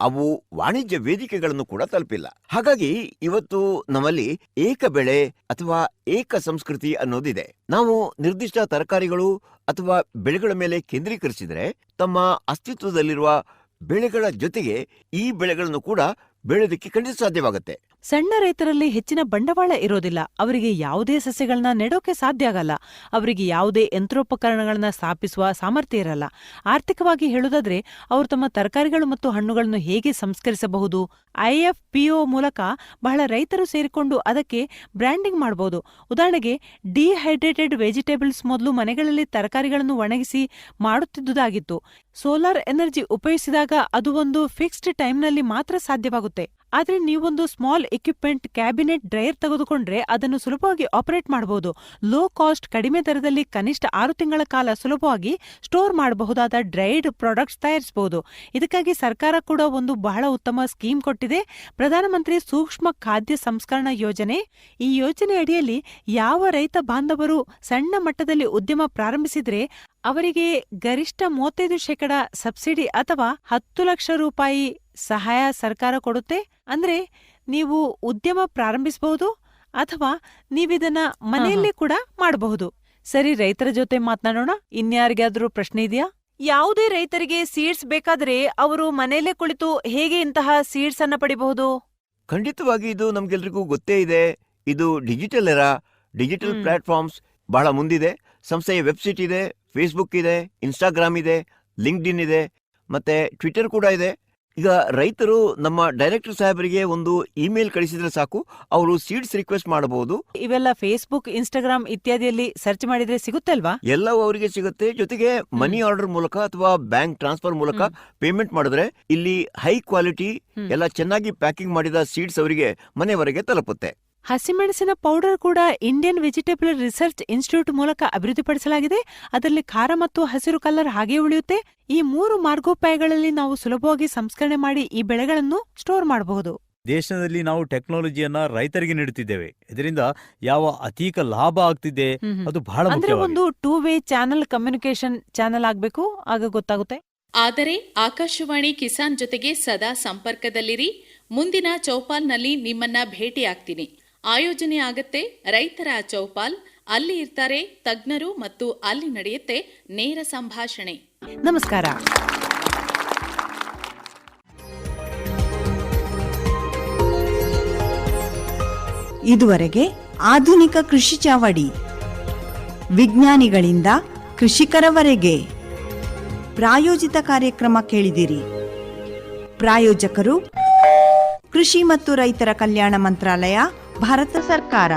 ಅವು ವಾಣಿಜ್ಯ ವೇದಿಕೆಗಳನ್ನು ಕೂಡ ತಲುಪಿಲ್ಲ. ಹಾಗಾಗಿ ಇವತ್ತು ನಮ್ಮಲ್ಲಿ ಏಕ ಬೆಳೆ ಅಥವಾ ಏಕ ಸಂಸ್ಕೃತಿ ಅನ್ನೋದಿದೆ. ನಾವು ನಿರ್ದಿಷ್ಟ ತರಕಾರಿಗಳು ಅಥವಾ ಬೆಳೆಗಳ ಮೇಲೆ ಕೇಂದ್ರೀಕರಿಸಿದರೆ ತಮ್ಮ ಅಸ್ತಿತ್ವದಲ್ಲಿರುವ ಬೆಳೆಗಳ ಜೊತೆಗೆ ಈ ಬೆಳೆಗಳನ್ನು ಕೂಡ ಬೆಳೆಯೋದಕ್ಕೆ ಖಂಡಿತ ಸಾಧ್ಯವಾಗುತ್ತೆ. ಸಣ್ಣ ರೈತರಲ್ಲಿ ಹೆಚ್ಚಿನ ಬಂಡವಾಳ ಇರೋದಿಲ್ಲ. ಅವರಿಗೆ ಯಾವುದೇ ಸಸ್ಯಗಳನ್ನ ನೆಡೋಕೆ ಸಾಧ್ಯ ಆಗಲ್ಲ. ಅವರಿಗೆ ಯಾವುದೇ ಯಂತ್ರೋಪಕರಣಗಳನ್ನ ಸ್ಥಾಪಿಸುವ ಸಾಮರ್ಥ್ಯ ಇರಲ್ಲ. ಆರ್ಥಿಕವಾಗಿ ಹೇಳುವುದಾದ್ರೆ, ಅವರು ತಮ್ಮ ತರಕಾರಿಗಳು ಮತ್ತು ಹಣ್ಣುಗಳನ್ನು ಹೇಗೆ ಸಂಸ್ಕರಿಸಬಹುದು? ಐಎಫ್ ಪಿಒ ಮೂಲಕ ಬಹಳ ರೈತರು ಸೇರಿಕೊಂಡು ಅದಕ್ಕೆ ಬ್ರ್ಯಾಂಡಿಂಗ್ ಮಾಡಬಹುದು ಉದಾಹರಣೆಗೆ, ಡಿಹೈಡ್ರೇಟೆಡ್ ವೆಜಿಟೇಬಲ್ಸ್ ಮೊದಲು ಮನೆಗಳಲ್ಲಿ ತರಕಾರಿಗಳನ್ನು ಒಣಗಿಸಿ ಮಾಡುತ್ತಿದ್ದುದಾಗಿತ್ತು. ಸೋಲಾರ್ ಎನರ್ಜಿ ಉಪಯೋಗಿಸಿದಾಗ ಅದು ಒಂದು ಫಿಕ್ಸ್ಡ್ ಟೈಮ್ನಲ್ಲಿ ಮಾತ್ರ ಸಾಧ್ಯವಾಗುತ್ತೆ. ಆದ್ರೆ ನೀವೊಂದು ಸ್ಮಾಲ್ ಎಕ್ವಿಪ್ಮೆಂಟ್ ಕ್ಯಾಬಿನೆಟ್ ಡ್ರೈಯರ್ ತೆಗೆದುಕೊಂಡ್ರೆ ಅದನ್ನು ಸುಲಭವಾಗಿ ಆಪರೇಟ್ ಮಾಡಬಹುದು ಲೋ ಕಾಸ್ಟ್ ಕಡಿಮೆ ದರದಲ್ಲಿ ಕನಿಷ್ಠ ಆರು ತಿಂಗಳ ಕಾಲ ಸುಲಭವಾಗಿ ಸ್ಟೋರ್ ಮಾಡಬಹುದಾದ ಡ್ರೈಡ್ ಪ್ರಾಡಕ್ಟ್ಸ್ ತಯಾರಿಸಬಹುದು ಇದಕ್ಕಾಗಿ ಸರ್ಕಾರ ಕೂಡ ಒಂದು ಬಹಳ ಉತ್ತಮ ಸ್ಕೀಮ್ ಕೊಟ್ಟಿದೆ. ಪ್ರಧಾನಮಂತ್ರಿ ಸೂಕ್ಷ್ಮ ಖಾದ್ಯ ಸಂಸ್ಕರಣ ಯೋಜನೆ. ಈ ಯೋಜನೆ ಅಡಿಯಲ್ಲಿ ಯಾವ ರೈತ ಬಾಂಧವರು ಸಣ್ಣ ಮಟ್ಟದಲ್ಲಿ ಉದ್ಯಮ ಪ್ರಾರಂಭಿಸಿದ್ರೆ ಅವರಿಗೆ ಗರಿಷ್ಠ ಮೂವತ್ತೈದು ಶೇಕಡ ಸಬ್ಸಿಡಿ ಅಥವಾ ಹತ್ತು ಲಕ್ಷ ರೂಪಾಯಿ ಸಹಾಯ ಸರ್ಕಾರ ಕೊಡುತ್ತೆ? ಅಂದ್ರೆ ನೀವು ಉದ್ಯಮ ಪ್ರಾರಂಭಿಸಬಹುದು ಅಥವಾ ನೀವಿದನ್ನ ಮನೆಯಲ್ಲೇ ಕೂಡ ಮಾಡಬಹುದು. ಸರಿ ರೈತರ ಜೊತೆ ಮಾತನಾಡೋಣ. ಇನ್ಯಾರಿಗಾದ್ರೂ ಪ್ರಶ್ನೆ ಇದೆಯಾ? ಯಾವುದೇ ರೈತರಿಗೆ ಸೀಡ್ಸ್ ಬೇಕಾದ್ರೆ ಅವರು ಮನೆಯಲ್ಲೇ ಕುಳಿತು ಹೇಗೆ ಇಂತಹ ಸೀಡ್ಸ್ ಅನ್ನ ಪಡಿಬಹುದು? ಖಂಡಿತವಾಗಿ ಇದು ನಮ್ಗೆಲ್ರಿಗೂ ಗೊತ್ತೇ ಇದೆ. ಇದು ಡಿಜಿಟಲ್ ಎರ. ಡಿಜಿಟಲ್ ಪ್ಲಾಟ್ಫಾರ್ಮ್ಸ್ ಬಹಳ ಮುಂದಿದೆ. ಸಂಸ್ಥೆಯ ವೆಬ್ಸೈಟ್ ಇದೆ. ಫೇಸ್ಬುಕ್ ಇದೆ ಇನ್ಸ್ಟಾಗ್ರಾಮ್ ಇದೆ ಲಿಂಕ್ಡ್ ಇನ್ ಇದೆ ಮತ್ತೆ ಟ್ವಿಟರ್ ಕೂಡ ಇದೆ. ಈಗ ರೈತರು ನಮ್ಮ ಡೈರೆಕ್ಟರ್ ಸಾಹೇಬರಿಗೆ ಒಂದು ಇಮೇಲ್ ಕಳಿಸಿದ್ರೆ ಸಾಕು ಅವರು ಸೀಡ್ಸ್ ರಿಕ್ವೆಸ್ಟ್ ಮಾಡಬಹುದು. ಇವೆಲ್ಲ ಫೇಸ್ಬುಕ್ ಇನ್ಸ್ಟಾಗ್ರಾಮ್ ಇತ್ಯಾದಿಯಲ್ಲಿ ಸರ್ಚ್ ಮಾಡಿದ್ರೆ ಸಿಗುತ್ತೆ ಅಲ್ವಾ ಎಲ್ಲವೂ ಅವರಿಗೆ ಸಿಗುತ್ತೆ. ಜೊತೆಗೆ ಮನಿ ಆರ್ಡರ್ ಮೂಲಕ ಅಥವಾ ಬ್ಯಾಂಕ್ ಟ್ರಾನ್ಸ್ಫರ್ ಮೂಲಕ ಪೇಮೆಂಟ್ ಮಾಡಿದ್ರೆ ಇಲ್ಲಿ ಹೈ ಕ್ವಾಲಿಟಿ ಎಲ್ಲ ಚೆನ್ನಾಗಿ ಪ್ಯಾಕಿಂಗ್ ಮಾಡಿದ ಸೀಡ್ಸ್ ಅವರಿಗೆ ಮನೆವರೆಗೆ ತಲುಪುತ್ತೆ. ಹಸಿಮೆಣಸಿನ ಪೌಡರ್ ಕೂಡ ಇಂಡಿಯನ್ ವೆಜಿಟೇಬಲ್ ರಿಸರ್ಚ್ ಇನ್ಸ್ಟಿಟ್ಯೂಟ್ ಮೂಲಕ ಅಭಿವೃದ್ಧಿಪಡಿಸಲಾಗಿದೆ. ಅದರಲ್ಲಿ ಖಾರ ಮತ್ತು ಹಸಿರು ಕಲರ್ ಹಾಗೆ ಉಳಿಯುತ್ತೆ. ಈ ಮೂರು ಮಾರ್ಗೋಪಾಯಗಳಲ್ಲಿ ನಾವು ಸುಲಭವಾಗಿ ಸಂಸ್ಕರಣೆ ಮಾಡಿ ಈ ಬೆಳೆಗಳನ್ನು ಸ್ಟೋರ್ ಮಾಡಬಹುದು. ದೇಶದಲ್ಲಿ ನಾವು ಟೆಕ್ನಾಲಜಿಯನ್ನ ರೈತರಿಗೆ ನೀಡುತ್ತಿದ್ದೇವೆ. ಇದರಿಂದ ಯಾವ ಅತೀಕ ಲಾಭ ಆಗ್ತಿದೆ ಅದು ಬಹಳ ಅಂದ್ರೆ ಒಂದು two way channel communication channel ಆಗಬೇಕು ಆಗ ಗೊತ್ತಾಗುತ್ತೆ. ಆದರೆ ಆಕಾಶವಾಣಿ ಕಿಸಾನ್ ಜೊತೆಗೆ ಸದಾ ಸಂಪರ್ಕದಲ್ಲಿರಿ. ಮುಂದಿನ ಚೌಪಾಲ್ನಲ್ಲಿ ನಿಮ್ಮನ್ನ ಭೇಟಿಯಾಗ್ತೀನಿ. ಆಯೋಜನೆ ಆಗತ್ತೆ. ರೈತರ ಚೌಪಾಲ್, ಅಲ್ಲಿ ಇರ್ತಾರೆ ತಜ್ಞರು ಮತ್ತು ಅಲ್ಲಿ ನಡೆಯುತ್ತೆ ನೇರ ಸಂಭಾಷಣೆ. ನಮಸ್ಕಾರ. ಇದುವರೆಗೆ ಆಧುನಿಕ ಕೃಷಿ ಚಾವಡಿ. ವಿಜ್ಞಾನಿಗಳಿಂದ ಕೃಷಿಕರವರೆಗೆ. ಪ್ರಾಯೋಜಿತ ಕಾರ್ಯಕ್ರಮ ಕೇಳಿದಿರಿ. ಪ್ರಾಯೋಜಕರು ಕೃಷಿ ಮತ್ತು ರೈತರ ಕಲ್ಯಾಣ ಮಂತ್ರಾಲಯ ಭಾರತ ಸರ್ಕಾರ